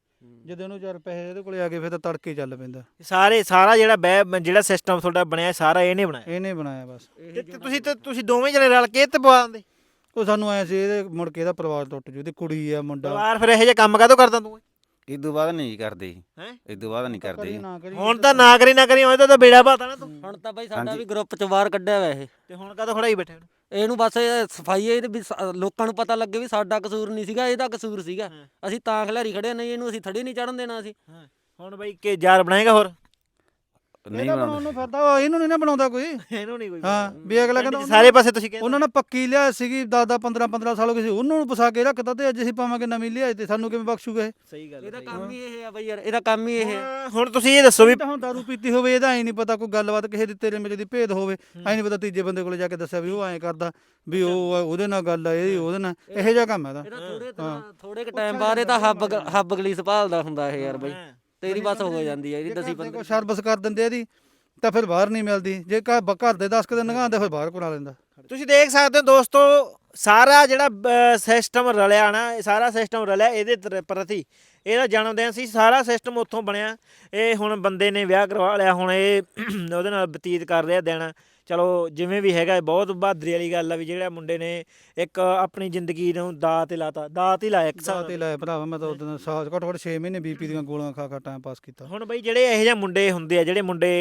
B: ਜਦੋਂ ਉਹਨੂੰ ਚਾਰ ਪੈਸੇ ਇਹਦੇ ਕੋਲੇ ਆ ਗਏ ਫਿਰ ਤਾਂ ਤੜਕੇ ਹੀ ਚੱਲ ਪੈਂਦਾ।
A: ਸਾਰੇ ਸਾਰਾ ਜਿਹੜਾ ਬੈ ਜਿਹੜਾ ਸਿਸਟਮ ਤੁਹਾਡਾ ਬਣਿਆ ਸਾਰਾ ਇਹਨੇ ਬਣਾਇਆ।
B: ਇਹਨੇ ਬਣਾਇਆ ਬਸ।
A: ਤੇ ਤੇ ਤੁਸੀਂ ਤੇ ਤੁਸੀਂ ਦੋਵੇਂ ਜਣੇ ਰਲ ਕੇ ਇਹ ਤੇ ਪਵਾ ਦਿੰਦੇ।
B: ਉਹ ਸਾਨੂੰ ਐ ਸੀ ਇਹਦੇ ਮੁੜ ਕੇ ਇਹਦਾ ਪਰਿਵਾਰ ਟੁੱਟ ਜੂ ਇਹਦੀ ਕੁੜੀ ਆ ਮੁੰਡਾ।
A: ਪਰਿਵਾਰ ਫਿਰ ਇਹੋ ਜਿਹਾ ਕੰਮ ਕਾਹਤੋਂ ਕਰਦਾ ਤੂੰ?
C: ਇਹ ਤੋਂ ਬਾਅਦ ਨਹੀਂ ਕਰਦੇ
A: ਹੈ?
C: ਇਹ ਤੋਂ ਬਾਅਦ ਨਹੀਂ ਕਰਦੇ
B: ਕਰੀ ਨਾ ਕਰੀ
A: ਹੁਣ ਤਾਂ ਨਾ ਕਰੀ ਨਾ ਕਰੀ ਉਹਦਾ ਤਾਂ ਬੇੜਾ ਭਾਤਾ ਨਾ ਤੂੰ।
D: ਹੁਣ ਤਾਂ ਬਾਈ ਸਾਡਾ
C: ਹਾਂਜੀ।
D: ਵੀ ਗਰੁੱਪ 'ਚ ਬਾਹਰ ਕੱਢਿਆ ਹੋਇਆ ਇਹ।
A: ਤੇ ਹੁਣ ਕਾਹਤੋਂ ਖੜਾਈ ਬੈਠੇ?
D: ਇਹਨੂੰ? ਬਸ ਇਹ ਸਫ਼ਾਈ ਇਹਦੇ ਵੀ ਸ- ਲੋਕਾਂ ਨੂੰ ਪਤਾ ਲੱਗੇ ਵੀ ਸਾਡਾ ਕਸੂਰ ਨਹੀਂ ਸੀਗਾ ਇਹਦਾ ਕਸੂਰ ਸੀਗਾ।
A: ਹਾਂ।
D: ਅਸੀਂ ਤਾਂ ਖਿਲਾਰੀ ਖੜੇ ਨਹੀਂ ਇਹਨੂੰ ਅਸੀਂ ਥੜੀ ਨਹੀਂ ਚੜਨ ਦੇਣਾ ਸੀ
A: ਹੁਣ ਬਈ ਕਿ ਯਾਰ ਬਣਾਏਗਾ ਹੋਰ?
C: ਨਹੀਂ
B: ਇਹਦਾ
C: ਬਣਾਉਂਦੇ।
B: ਬਣਾਉਣ ਨੂੰ ਫਿਰਦਾ ਇਹਨੂੰ ਨਹੀਂ ਨਾ ਬਣਾਉਂਦਾ ਕੋਈ।
A: ਇਹਨੂੰ ਨਹੀਂ ਕੋਈ
B: ਹਾਂ ਵੀ ਅਗਲਾ ਕਹਿੰਦਾ
A: ਸਾਰੇ ਪਾਸੇ ਤੁਸੀਂ ਕਹਿੰਦੇ
B: ਉਹਨਾਂ ਨੇ ਪੱਕੀ ਲਿਆ ਸੀਗੀ 10 10 15 15 ਸਾਲ ਹੋ ਗਏ ਸੀ ਉਹਨਾਂ ਨੂੰ ਫਸਾ ਕੇ ਰੱਖਤਾ ਤੇ ਅੱਜ ਅਸੀਂ ਪਾਵਾਂਗੇ ਨਵੀਂ ਲਿਆਏ ਤੇ ਸਾਨੂੰ ਕਿਵੇਂ ਬਖਸ਼ੂਗੇ
A: ਸਹੀ ਗੱਲ
D: ਇਹਦਾ ਕੰਮ ਹੀ ਇਹ ਆ ਬਾਈ ਯਾਰ ਇਹਦਾ ਕੰਮ ਹੀ ਇਹ
A: ਹੁਣ ਤੁਸੀਂ ਇਹ ਦੱਸੋ ਵੀ
B: ਤਾਂ ਹੁਣ ਦਾਰੂ ਪੀਤੀ ਹੋਵੇ ਇਹਦਾ ਐ ਨਹੀਂ ਪਤਾ ਕੋਈ ਗੱਲਬਾਤ ਕਿਸੇ ਦੀ ਤੇਰੇ ਮੇਰੇ ਦੀ ਭੇਦ ਹੋਵੇ। ਐ ਨਹੀਂ ਪਤਾ ਤੀਜੇ ਬੰਦੇ ਕੋਲੇ ਜਾ ਕੇ ਦੱਸਿਆ ਵੀ ਉਹ ਐਂ ਕਰਦਾ ਵੀ ਉਹ ਉਹਦੇ ਨਾਲ ਗੱਲ ਆ ਇਹ ਉਹਦੇ ਨਾਲ ਇਹੋ ਜਿਹਾ ਕੰਮ ਹੈ ਇਹਦਾ।
D: ਇਹਦਾ ਥੋੜੇ ਥੋੜੇ ਕ ਟਾਈਮ ਬਾਅਦ ਇਹ ਤਾਂ ਹੱਬ ਹੱਬ ਗਲੀਸ ਭਾਲਦਾ ਹੁੰਦਾ ਇਹ ਯਾਰ ਬਾਈ। ਤੇਰੀ ਬਸ ਹੋ ਜਾਂਦੀ ਹੈ ਇਹਦੀ ਦਸੀ
B: ਬੰਦੇ ਕੋ ਸਰਵਿਸ ਕਰ ਦਿੰਦੇ ਇਹਦੀ ਤਾਂ ਫਿਰ ਬਾਹਰ ਨਹੀਂ ਮਿਲਦੀ। ਜੇ ਘਰ ਘਰ ਦੇ 10 ਦਿਨ ਲੰਘਾਉਂਦੇ ਫਿਰ ਬਾਹਰ ਕਰਾ ਲੈਂਦਾ।
A: ਤੁਸੀਂ ਦੇਖ ਸਕਦੇ ਹੋ ਦੋਸਤੋ ਸਾਰਾ ਜਿਹੜਾ ਸਿਸਟਮ ਰਲਿਆ ਨਾ ਇਹ ਸਾਰਾ ਸਿਸਟਮ ਰਲਿਆ ਇਹਦੇ ਤਰ- ਪ੍ਰਤੀ। ਇਹਦਾ ਜਨਮ ਦਿਨ ਸੀ ਸਾਰਾ ਸਿਸਟਮ ਉੱਥੋਂ ਬਣਿਆ। ਇਹ ਹੁਣ ਬੰਦੇ ਨੇ ਵਿਆਹ ਕਰਵਾ ਲਿਆ ਹੁਣ ਇਹ ਉਹਦੇ ਨਾਲ ਬਤੀਤ ਕਰ ਰਿਹਾ ਦਿਨ। ਚਲੋ ਜਿਵੇਂ ਵੀ ਹੈਗਾ ਇਹ ਬਹੁਤ ਬਹਾਦਰੀ ਵਾਲੀ ਗੱਲ ਆ ਵੀ ਜਿਹੜਾ ਮੁੰਡੇ ਨੇ ਇੱਕ ਆਪਣੀ ਜ਼ਿੰਦਗੀ ਨੂੰ ਦਾਅ ਤੇ ਲਾਤਾ ਦਾਅ ਤੇ ਲਾਇਆ ਇੱਕ ਹਿਸਾਬ
B: ਤੇ ਲਾਇਆ ਭਰਾਵਾ ਮੈਂ ਤਾਂ ਉਦੋਂ ਸਾਲ ਘੱਟੋ ਘੱਟ 6 ਮਹੀਨੇ ਬੀਪੀ ਦੀਆਂ ਗੋਲੀਆਂ ਖਾ ਖਾ ਟਾਈਮ ਪਾਸ ਕੀਤਾ।
A: ਹੁਣ ਬਈ ਜਿਹੜੇ ਇਹੋ ਜਿਹੇ ਮੁੰਡੇ ਹੁੰਦੇ ਆ ਜਿਹੜੇ ਮੁੰਡੇ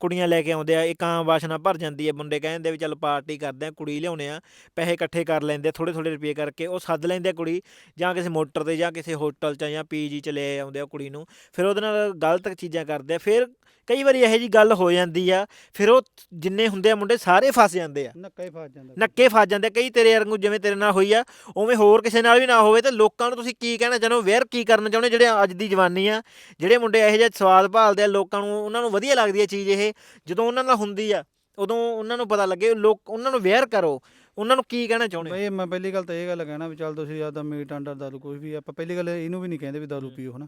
A: ਕੁੜੀਆਂ ਲੈ ਕੇ ਆਉਂਦੇ ਆ ਇੱਕ ਆਮ ਵਾਸ਼ਨਾ ਭਰ ਜਾਂਦੀ ਹੈ ਮੁੰਡੇ ਕਹਿੰਦੇ ਵੀ ਚੱਲ ਪਾਰਟੀ ਕਰਦੇ ਆ ਕੁੜੀ ਲਿਆਉਣੇ ਆ ਪੈਸੇ ਇਕੱਠੇ ਕਰ ਲੈਂਦੇ ਆ ਥੋੜੇ ਥੋੜੇ ਰੁਪਏ ਕਰਕੇ ਉਹ ਸੱਦ ਲੈਂਦੇ ਆ ਕੁੜੀ ਜਾਂ ਕਿਸੇ ਮੋਟਰ ਤੇ ਜਾਂ ਕਿਸੇ ਹੋਟਲ 'ਚ ਜਾਂ ਪੀਜੀ 'ਚ ਲੈ ਆਉਂਦੇ ਆ ਕੁੜੀ ਨੂੰ ਫਿਰ ਉਹਦੇ ਨਾਲ ਗਲਤ ਚੀਜ਼ਾਂ ਕਰਦੇ ਆ ਫਿਰ ਕਈ ਵਾਰੀ ਇਹੋ ਜੀ ਗੱਲ ਹੋ ਜਾਂਦੀ ਆ ਫਿਰ ਉਹ ਜਿੰਨੇ ਹੁੰਦੇ ਆ ਮੁੰਡੇ ਸਾਰੇ ਫਸ ਜਾਂਦੇ ਆ।
B: ਨੱਕਾ ਹੀ ਫਸ ਜਾਂਦਾ
A: ਨੱਕੇ ਫਸ ਜਾਂਦੇ ਆ। ਕਈ ਤੇਰੇ ਵਾਂਗੂ ਜਿਵੇਂ ਤੇਰੇ ਨਾਲ ਹੋਈ ਆ ਉਵੇਂ ਹੋਰ ਕਿਸੇ ਨਾਲ ਵੀ ਨਾ ਹੋਵੇ ਤੇ ਲੋਕਾਂ ਨੂੰ ਤੁਸੀਂ ਕੀ ਕਹਿਣਾ ਚਾਹੁੰਦੇ ਹੋ ਵੇਅਰ ਕੀ ਕਰਨਾ ਚਾਹੁੰਦੇ ਜਿਹੜੇ ਅੱਜ ਦੀ ਜਵਾਨੀ ਆ? ਜਿਹੜੇ ਮੁੰਡੇ ਇਹੋ ਜਿਹਾ ਸਵਾਦ ਭਾਲਦੇ ਆ ਲੋਕਾਂ ਨੂੰ ਉਹਨਾਂ ਨੂੰ ਵਧੀਆ ਲੱਗਦੀ ਹੈ ਚੀਜ਼ ਇਹ ਜਦੋਂ ਉਹਨਾਂ ਨਾਲ ਹੁੰਦੀ ਆ ਉਦੋਂ ਉਹਨਾਂ ਨੂੰ ਪਤਾ ਲੱਗੇ ਲੋਕ ਉਹਨਾਂ ਨੂੰ ਵੇਅਰ ਕਰੋ। ਉਹਨਾਂ ਨੂੰ ਕੀ ਕਹਿਣਾ ਚਾਹੁੰਦੇ?
B: ਬਈ ਮੈਂ ਪਹਿਲੀ ਗੱਲ ਤਾਂ ਇਹ ਗੱਲ ਕਹਿਣਾ ਵੀ ਚੱਲ ਤੁਸੀਂ ਆਦਾ ਮੀਟ ਅੰਡਰ ਦਾਰੂ ਕੋਈ ਵੀ ਆਪਾਂ ਪਹਿਲੀ ਗੱਲ ਇਹਨੂੰ ਵੀ ਨਹੀਂ ਕਹਿੰਦੇ ਵੀ ਦਾਰੂ ਪੀਓ ਹਨਾ।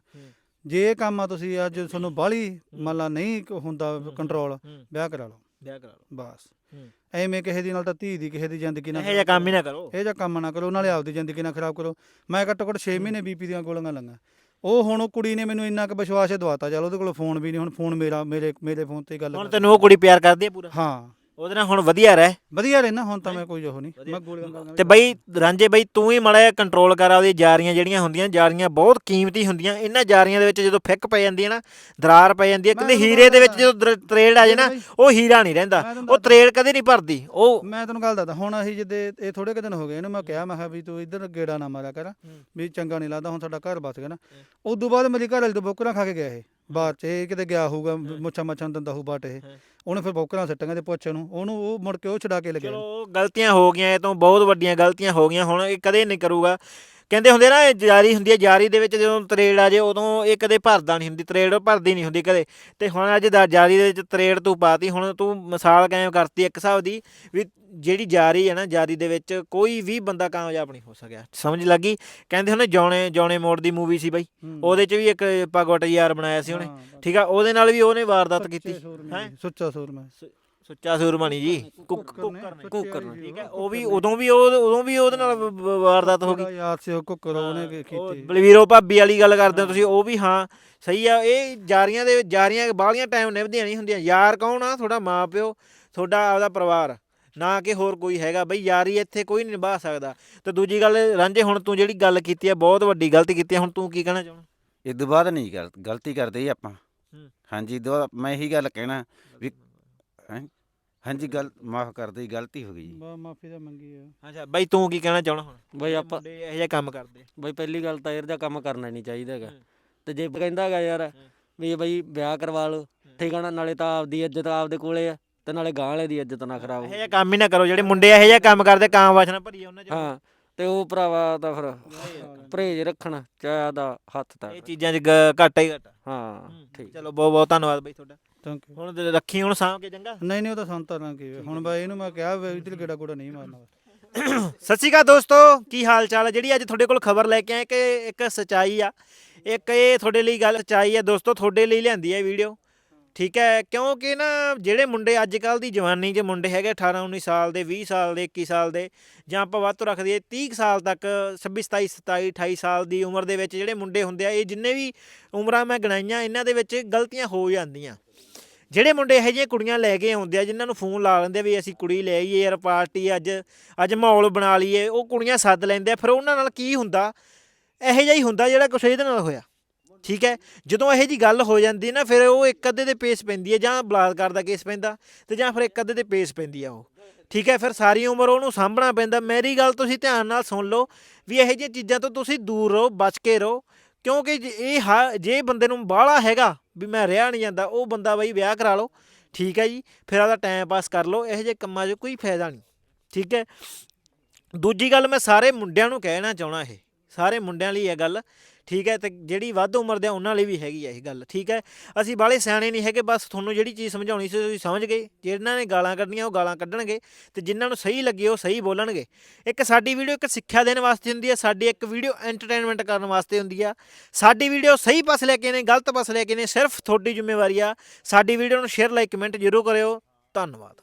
B: ਜੇ ਇਹ ਕੰਮ ਆ ਤੁਸੀਂ ਅੱਜ ਤੁਹਾਨੂੰ ਬਾਹਲੀ ਮੰਨ ਲਾ ਨਹੀਂ ਹੁੰਦਾ ਕੰਟਰੋਲ
A: ਹੂੰ
B: ਵਿਆਹ ਕਰਾ ਲਓ।
A: ਵਿਆਹ ਕਰਾ ਲਓ।
B: ਬਸ।
A: ਹੂੰ।
B: ਐਵੇਂ ਕਿਸੇ ਦੀ ਨਾਲ ਤਾਂ ਧੀ ਦੀ ਕਿਸੇ ਦੀ ਜ਼ਿੰਦਗੀ ਨਾਲ
A: ਇਹੋ ਜਿਹਾ ਕੰਮ ਹੀ ਨਾ ਕਰੋ।
B: ਇਹ ਜਿਹਾ ਕੰਮ ਨਾ ਕਰੋ ਨਾਲੇ ਆਪਦੀ ਜ਼ਿੰਦਗੀ ਨਾ ਖਰਾਬ ਕਰੋ। ਮੈਂ ਘੱਟੋ ਘੱਟ 6 ਮਹੀਨੇ ਬੀਪੀ ਦੀਆਂ ਗੋਲੀਆਂ ਲੰਗਾ ਉਹ ਹੁਣ ਉਹ ਕੁੜੀ ਨੇ ਮੈਨੂੰ ਇੰਨਾ ਕੁ ਵਿਸ਼ਵਾਸ ਦਵਾਤਾ ਚੱਲ ਉਹਦੇ ਕੋਲ ਫੋਨ ਵੀ ਨਹੀਂ ਹੁਣ ਫੋਨ ਮੇਰਾ ਮੇਰੇ ਮੇਰੇ ਫੋਨ ਤੇ ਹੀ ਗੱਲ
A: ਹੁਣ ਤੈਨੂੰ ਉਹ ਕੁੜੀ ਪਿਆਰ ਕਰਦੀ ਹੈ ਪੂਰਾ?
B: ਹਾਂ।
A: ਉਹਦੇ ਨਾਲ ਹੁਣ ਵਧੀਆ ਰਹਿ।
B: ਵਧੀਆ ਰਹਿਣਾ ਹੁਣ ਤਾਂ ਮੈਂ ਕੋਈ ਉਹ ਨਹੀਂ। ਮੈਂ ਗੋਲੀਆਂ ਖਾਂਦਾ
A: ਤੇ ਬਈ ਰਾਂਝੇ ਬਈ ਤੂੰ ਹੀ ਮੜਾ ਕੰਟਰੋਲ ਕਰ ਆਪਦੀ ਜਾਰੀਆਂ ਜਿਹੜੀਆਂ ਹੁੰਦੀਆਂ ਜਾਰੀਆਂ ਬਹੁਤ ਕੀਮਤੀ ਹੁੰਦੀਆਂ। ਇਹਨਾਂ ਜਾਰੀਆਂ ਦੇ ਵਿੱਚ ਜਦੋਂ ਫਿੱਕ ਪੈ ਜਾਂਦੀ ਹੈ ਨਾ ਦਰਾਰ ਪੈ ਜਾਂਦੀ ਹੈ
B: ਤੁਹਾਨੂੰ
A: ਹੀਰੇ ਦੇ ਵਿੱਚ। ਜਦੋਂ ਤਰੇੜ ਆ ਜੇ ਨਾ ਉਹ ਹੀਰਾ ਨਹੀਂ ਰਹਿੰਦਾ। ਉਹ ਤਰੇੜ ਕਦੇ ਨਹੀਂ ਭਰਦੀ। ਉਹ
B: ਮੈਂ ਤੈਨੂੰ ਗੱਲ ਦੱਸਦਾ ਹੁਣ ਅਸੀਂ ਜਿੱਦੇ ਇਹ ਥੋੜੇ ਕੁ ਦਿਨ ਹੋ ਗਏ ਇਹਨੂੰ ਮੈਂ ਕਿਹਾ ਮੈਂ ਕਿਹਾ ਵੀ ਤੂੰ ਇੱਧਰ ਗੇੜਾ ਨਾ ਮਾਰਿਆ ਕਰ ਵੀ ਚੰਗਾ ਨਹੀਂ ਲੱਗਦਾ ਹੁਣ ਸਾਡਾ ਘਰ ਬਸ ਗਿਆ ਨਾ। ਉਦੋਂ ਬਾਅਦ ਮੇਰੀ ਘਰ ਵਾਲੀ ਤੋਂ ਬੋਕਰਾਂ ਖਾ ਕੇ ਗਿਆ ਇਹ। ਬਾਹਰ ਚ ਇਹ ਕਿਤੇ ਗਿਆ ਹੋਊਗਾ ਮੁੱਛਾਂ ਮੱਛਾਂ ਨੂੰ ਦੰਦਾ ਹੋਊ ਬਾਟ ਇਹ। ਉਹਨੇ ਫਿਰ ਬੋਕਰਾਂ ਸੱਟਾਂਗੇ ਤੇ ਪੁੱਛ ਨੂੰ ਉਹਨੂੰ ਉਹ ਮੁੜ ਕੇ ਉਹ ਛਡਾ ਕੇ ਲੱਗਿਆ
A: ਚਲੋ ਗਲਤੀਆਂ ਹੋ ਗਈਆਂ ਇਹ ਤੋਂ ਬਹੁਤ ਵੱਡੀਆਂ ਗਲਤੀਆਂ ਹੋ ਗਈਆਂ ਹੁਣ ਇਹ ਕਦੇ ਨਹੀਂ ਕਰੂਗਾ। ਕਹਿੰਦੇ ਹੁੰਦੇ ਨਾ ਇਹ ਜਾਰੀ ਹੁੰਦੀ ਹੈ ਜਾਰੀ ਦੇ ਵਿੱਚ ਜਦੋਂ ਤਰੇੜ ਆ ਜੇ ਉਦੋਂ ਇਹ ਕਦੇ ਭਰਦਾ ਨਹੀਂ ਹੁੰਦੀ ਤਰੇੜ ਭਰਦੀ ਨਹੀਂ ਹੁੰਦੀ ਕਦੇ ਤੇ ਹੁਣ ਅੱਜ ਦਾ ਜਾਰੀ ਦੇ ਵਿੱਚ ਤਰੇੜ ਤੂੰ ਪਾਤੀ ਹੁਣ ਤੂੰ ਮਿਸਾਲ ਕਾਇਮ ਕਰਤੀ ਇੱਕ ਹਿਸਾਬ ਦੀ ਵੀ ਜਿਹੜੀ ਜਾਰੀ ਹੈ ਨਾ ਜਾਰੀ ਦੇ ਵਿੱਚ ਕੋਈ ਵੀ ਬੰਦਾ ਕਾਮਯਾਬ ਨਹੀਂ ਹੋ ਸਕਿਆ ਸਮਝ ਲੱਗੀ ਕਹਿੰਦੇ ਹੁੰਦੇ ਜੌਣੇ ਜੌਣੇ ਮੋੜ ਦੀ ਮੂਵੀ ਸੀ ਬਾਈ। ਉਹਦੇ 'ਚ ਵੀ ਇੱਕ ਪਗਵਟ ਯਾਰ ਬਣਾਇਆ ਸੀ ਉਹਨੇ। ਠੀਕ ਆ ਉਹਦੇ ਨਾਲ ਵੀ ਉਹਨੇ ਵਾਰਦਾਤ ਕੀਤੀ ਹੈਂ?
B: ਸੁੱਚਾ ਸੂਰਮਾ
A: ਸੁੱਚਾ ਸੂਰਮਣੀ ਜੀ। ਕੁੱਕ
B: ਕੁੱਕਰ ਨੇ,
A: ਨੇ। ਠੀਕ ਹੈ?
B: ਉਹ,
A: ਵੀ। ਉਦੋਂ ਵੀ ਉਹ ਉਦੋਂ ਵੀ ਉਹਦੇ ਨਾਲ ਵ- ਵ- ਵਾਰਦਾਤ ਹੋ ਗਈ।
B: ਯਾਰ ਸੀ ਉਹ ਕੁੱਕਰ ਉਹਨੇ ਕੀ
A: ਉਹ
B: ਕੀਤੀ
A: ਬਲਵੀਰੋ ਭਾਬੀ ਵਾਲੀ ਗੱਲ ਕਰਦੇ ਹੋ ਤੁਸੀਂ ਉਹ ਵੀ ਹਾਂ ਸਹੀ ਆ। ਇਹ ਜਾਰੀਆਂ ਦੇ ਜਾਰੀਆਂ ਬਾਹਲੀਆਂ ਟਾਈਮ ਨਿਭਦੀਆਂ ਨਹੀਂ ਹੁੰਦੀਆਂ। ਯਾਰ ਕੌਣ ਆ? ਤੁਹਾਡਾ ਮਾਂ ਪਿਓ ਤੁਹਾਡਾ ਆਪਦਾ ਪਰਿਵਾਰ। ਨਾ ਕਿ ਹੋਰ ਕੋਈ ਹੈਗਾ। ਬਈ ਯਾਰੀ ਇੱਥੇ ਕੋਈ ਨਹੀਂ ਨਿਭਾ ਸਕਦਾ। ਤੇ ਦੂਜੀ ਗੱਲ ਰਾਂਝੇ ਹੁਣ ਤੂੰ ਜਿਹੜੀ ਗੱਲ ਕੀਤੀ ਆ ਬਹੁਤ ਵੱਡੀ ਗਲਤੀ ਕੀਤੀ ਆ। ਹੁਣ ਤੂੰ ਕੀ ਕਹਿਣਾ ਚਾਹੁੰਦਾ?
C: ਇਹ ਤੋਂ ਬਾਅਦ ਨਹੀਂ ਕਰ ਗਲਤੀ ਕਰਦੇ ਜੀ ਆਪਾਂ।
A: ਹੂੰ।
C: ਹਾਂਜੀ ਦੋ ਮੈਂ ਇਹੀ ਗੱਲ ਕਹਿਣਾ ਵੀ ਹੈਂ? ਹਾਂਜੀ ਗੱਲ ਮਾਫ ਕਰ ਦਿਓ ਜੀ ਗਲਤੀ ਹੋ ਗਈ ਜੀ।
B: ਬਾ ਮਾਫੀ ਦਾ ਮੰਗੀ ਆ।
A: ਅੱਛਾ ਬਾਈ ਤੂੰ ਕੀ ਕਹਿਣਾ ਚਾਹਣਾ ਹੁਣ?
D: ਬਈ ਆਪਾਂ
A: ਮੁੰਡੇ ਇਹੋ ਜਿਹਾ ਕੰਮ ਕਰਦੇ
D: ਬਈ ਪਹਿਲੀ ਗੱਲ ਤਾਂ ਇਹੋ ਜਿਹਾ ਕੰਮ ਕਰਨਾ ਨਹੀਂ ਚਾਹੀਦਾ ਹੈਗਾ। ਤੇ ਜੇ ਕਹਿੰਦਾ ਹੈਗਾ ਯਾਰ ਵੀ ਬਈ ਵਿਆਹ ਕਰਵਾ ਲਓ ਠੀਕ ਆ ਨਾ ਨਾਲੇ ਤਾਂ ਆਪਦੀ ਇੱਜ਼ਤ ਆਪਦੇ ਕੋਲੇ ਆ ਤੇ ਨਾਲੇ ਗਾਂ ਵਾਲੇ ਦੀ ਇੱਜ਼ਤ ਨਾ ਖਰਾਬ
A: ਇਹੋ ਜਿਹਾ ਕੰਮ ਹੀ ਨਾ ਕਰੋ ਜਿਹੜੇ ਮੁੰਡੇ ਇਹੋ ਜਿਹਾ ਕੰਮ ਕਰਦੇ ਕਾਂ ਵਾਸ਼ਨਾ ਭਰੀਏ ਉਹਨਾਂ ਚ।
D: ਹਾਂ ਤੇ ਉਹ ਭਰਾਵਾ ਤਾਂ ਫਿਰ ਪਰਹੇਜ ਰੱਖਣ ਚਾਹ ਦਾ ਹੱਥ ਤਾਂ
A: ਇਹ ਚੀਜ਼ਾਂ 'ਚ ਗ- ਘਾਟਾ ਹੀ ਘਾਟਾ।
D: ਹਾਂ ਠੀਕ।
A: ਚਲੋ ਬਹੁਤ ਬਹੁਤ ਧੰਨਵਾਦ ਬਾਈ ਤੁਹਾਡਾ।
B: ਥੈਂਕ ਯੂ
A: ਹੁਣ ਰੱਖੀ ਹੁਣ ਸਾਂਭ ਕੇ ਚੰਗਾ?
B: ਨਹੀਂ ਨਹੀਂ ਉਹ ਤਾਂ ਸੰਤਾਂ ਨਾਲ ਕੀ। ਹੁਣ ਬਾਈ ਇਹਨੂੰ ਮੈਂ ਕਿਹਾ ਵੀ ਇੱਧਰ ਗੇੜਾ ਗੋੜਾ ਨਹੀਂ ਮਾਰਨਾ
A: ਸਤਿ ਸ਼੍ਰੀ ਅਕਾਲ ਦੋਸਤੋ ਕੀ ਹਾਲ ਚਾਲ ਹੈ ਜਿਹੜੀ ਅੱਜ ਤੁਹਾਡੇ ਕੋਲ ਖਬਰ ਲੈ ਕੇ ਆਏ ਕਿ ਇੱਕ ਸਚਾਈ ਆ। ਇੱਕ ਇਹ ਤੁਹਾਡੇ ਲਈ ਗੱਲ ਸਚਾਈ ਹੈ ਦੋਸਤੋ ਤੁਹਾਡੇ ਲਈ ਲਿਆਂਦੀ ਹੈ ਵੀਡੀਓ। ਠੀਕ ਹੈ ਕਿਉਂਕਿ ਨਾ ਜਿਹੜੇ ਮੁੰਡੇ ਅੱਜ ਕੱਲ ਦੀ ਜਵਾਨੀ 'ਚ ਮੁੰਡੇ ਹੈਗੇ 18 19 ਸਾਲ ਦੇ 20 ਸਾਲ ਦੇ 21 ਸਾਲ ਦੇ ਜਾਂ ਆਪਾਂ ਵੱਧ ਤੋਂ ਰੱਖ ਦਈਏ 30 ਕੁ ਸਾਲ ਤੱਕ 26 27 27 28 ਸਾਲ ਦੀ ਉਮਰ ਦੇ ਵਿੱਚ ਜਿਹੜੇ ਮੁੰਡੇ ਹੁੰਦੇ ਆ ਇਹ ਜਿੰਨੇ ਵੀ ਉਮਰਾਂ ਮੈਂ ਗਣਾਈਆਂ ਇਹਨਾਂ ਦੇ ਵਿੱਚ ਗਲਤੀਆਂ ਹੋ ਜਾਂਦੀਆਂ। ਜਿਹੜੇ ਮੁੰਡੇ ਇਹੋ ਜਿਹੀਆਂ ਕੁੜੀਆਂ ਲੈ ਕੇ ਆਉਂਦੇ ਆ, ਜਿਨ੍ਹਾਂ ਨੂੰ ਫੋਨ ਲਾ ਲੈਂਦੇ ਵੀ ਅਸੀਂ ਕੁੜੀ ਲੈ ਆਈਏ, ਯਾਰ ਪਾਰਟੀ ਅੱਜ ਅੱਜ ਮਾਹੌਲ ਬਣਾ ਲਈਏ, ਉਹ ਕੁੜੀਆਂ ਸੱਦ ਲੈਂਦੇ ਆ, ਫਿਰ ਉਹਨਾਂ ਨਾਲ ਕੀ ਹੁੰਦਾ? ਇਹੋ ਜਿਹਾ ਹੀ ਹੁੰਦਾ ਜਿਹੜਾ ਕੁਛ ਇਹਦੇ ਨਾਲ ਹੋਇਆ। ਠੀਕ ਹੈ? ਜਦੋਂ ਇਹੋ ਜੀ ਗੱਲ ਹੋ ਜਾਂਦੀ ਹੈ ਨਾ, ਫਿਰ ਉਹ ਇੱਕ ਅੱਧੇ ਦੇ ਪੇਸ ਪੈਂਦੀ ਹੈ, ਜਾਂ ਬਲਾਤਕਾਰ ਦਾ ਕੇਸ ਪੈਂਦਾ, ਤੇ ਜਾਂ ਫਿਰ ਇੱਕ ਅੱਧੇ ਦੇ ਪੇਸ ਪੈਂਦੀ ਆ ਉਹ। ਠੀਕ ਹੈ? ਫਿਰ ਸਾਰੀ ਉਮਰ ਉਹਨੂੰ ਸਾਂਭਣਾ ਪੈਂਦਾ। ਮੇਰੀ ਗੱਲ ਤੁਸੀਂ ਧਿਆਨ ਨਾਲ ਸੁਣ ਲਓ ਵੀ ਇਹੋ ਜਿਹੀਆਂ ਚੀਜ਼ਾਂ ਤੋਂ ਤੁਸੀਂ ਦੂਰ ਰਹੋ, ਬਚ ਕੇ ਰਹੋ, ਕਿਉਂਕਿ ਜੇ ਇਹ ਹਾ- ਜੇ ਬੰਦੇ ਨੂੰ ਬਾਹਲਾ ਹੈਗਾ ਵੀ ਮੈਂ ਰਿਹਾ ਨਹੀਂ ਜਾਂਦਾ, ਉਹ ਬੰਦਾ ਬਈ ਵਿਆਹ ਕਰਾ ਲਓ, ਠੀਕ ਹੈ ਜੀ, ਫਿਰ ਆਪਦਾ ਟਾਈਮ ਪਾਸ ਕਰ ਲਓ, ਇਹੋ ਜਿਹੇ ਕੰਮਾਂ 'ਚ ਕੋਈ ਫਾਇਦਾ ਨਹੀਂ, ਠੀਕ ਹੈ। ਦੂਜੀ ਗੱਲ ਮੈਂ ਸਾਰੇ ਮੁੰਡਿਆਂ ਨੂੰ ਕਹਿਣਾ ਚਾਹਣਾ ਇਹ, ਸਾਰੇ ਮੁੰਡਿਆਂ ਲਈ ਇਹ ਗੱਲ ਠੀਕ ਹੈ? ਤੇ ਜਿਹੜੀ ਵੱਧ ਉਮਰ ਦੇ ਆ, ਉਹਨਾਂ ਲਈ ਵੀ ਹੈਗੀ ਹੈ ਇਹ ਗੱਲ ਠੀਕ ਹੈ? ਅਸੀਂ ਬਾਹਲੇ ਸਿਆਣੇ ਨਹੀਂ ਹੈਗੇ ਬਸ ਤੁਹਾਨੂੰ ਜਿਹੜੀ ਚੀਜ਼ ਸਮਝਾਉਣੀ ਸੀ ਤੁਸੀਂ ਸਮਝ ਗਏ। ਜਿਹਨਾਂ ਨੇ ਗਾਲਾਂ ਕੱਢਣੀਆਂ ਉਹ ਗਾਲਾਂ ਕੱਢਣਗੇ ਤੇ ਜਿਨ੍ਹਾਂ ਨੂੰ ਸਹੀ ਲੱਗੇ ਉਹ ਸਹੀ ਬੋਲਣਗੇ। ਇੱਕ ਸਾਡੀ ਵੀਡੀਓ ਇੱਕ ਸਿੱਖਿਆ ਦੇਣ ਵਾਸਤੇ ਹੁੰਦੀ ਹੈ ਸਾਡੀ ਇੱਕ ਵੀਡੀਓ ਐਂਟਰਟੇਨਮੈਂਟ ਕਰਨ ਵਾਸਤੇ ਹੁੰਦੀ ਆ। ਸਾਡੀ ਵੀਡੀਓ ਸਹੀ ਪਾਸੇ ਲੈ ਕੇ ਨੇ ਗਲਤ ਪਾਸੇ ਲੈ ਕੇ ਨੇ ਸਿਰਫ ਤੁਹਾਡੀ ਜ਼ਿੰਮੇਵਾਰੀ ਆ। ਸਾਡੀ ਵੀਡੀਓ ਨੂੰ ਸ਼ੇਅਰ ਲਾਈਕ ਕਮੈਂਟ ਜ਼ਰੂਰ ਕਰਿਓ। ਧੰਨਵਾਦ।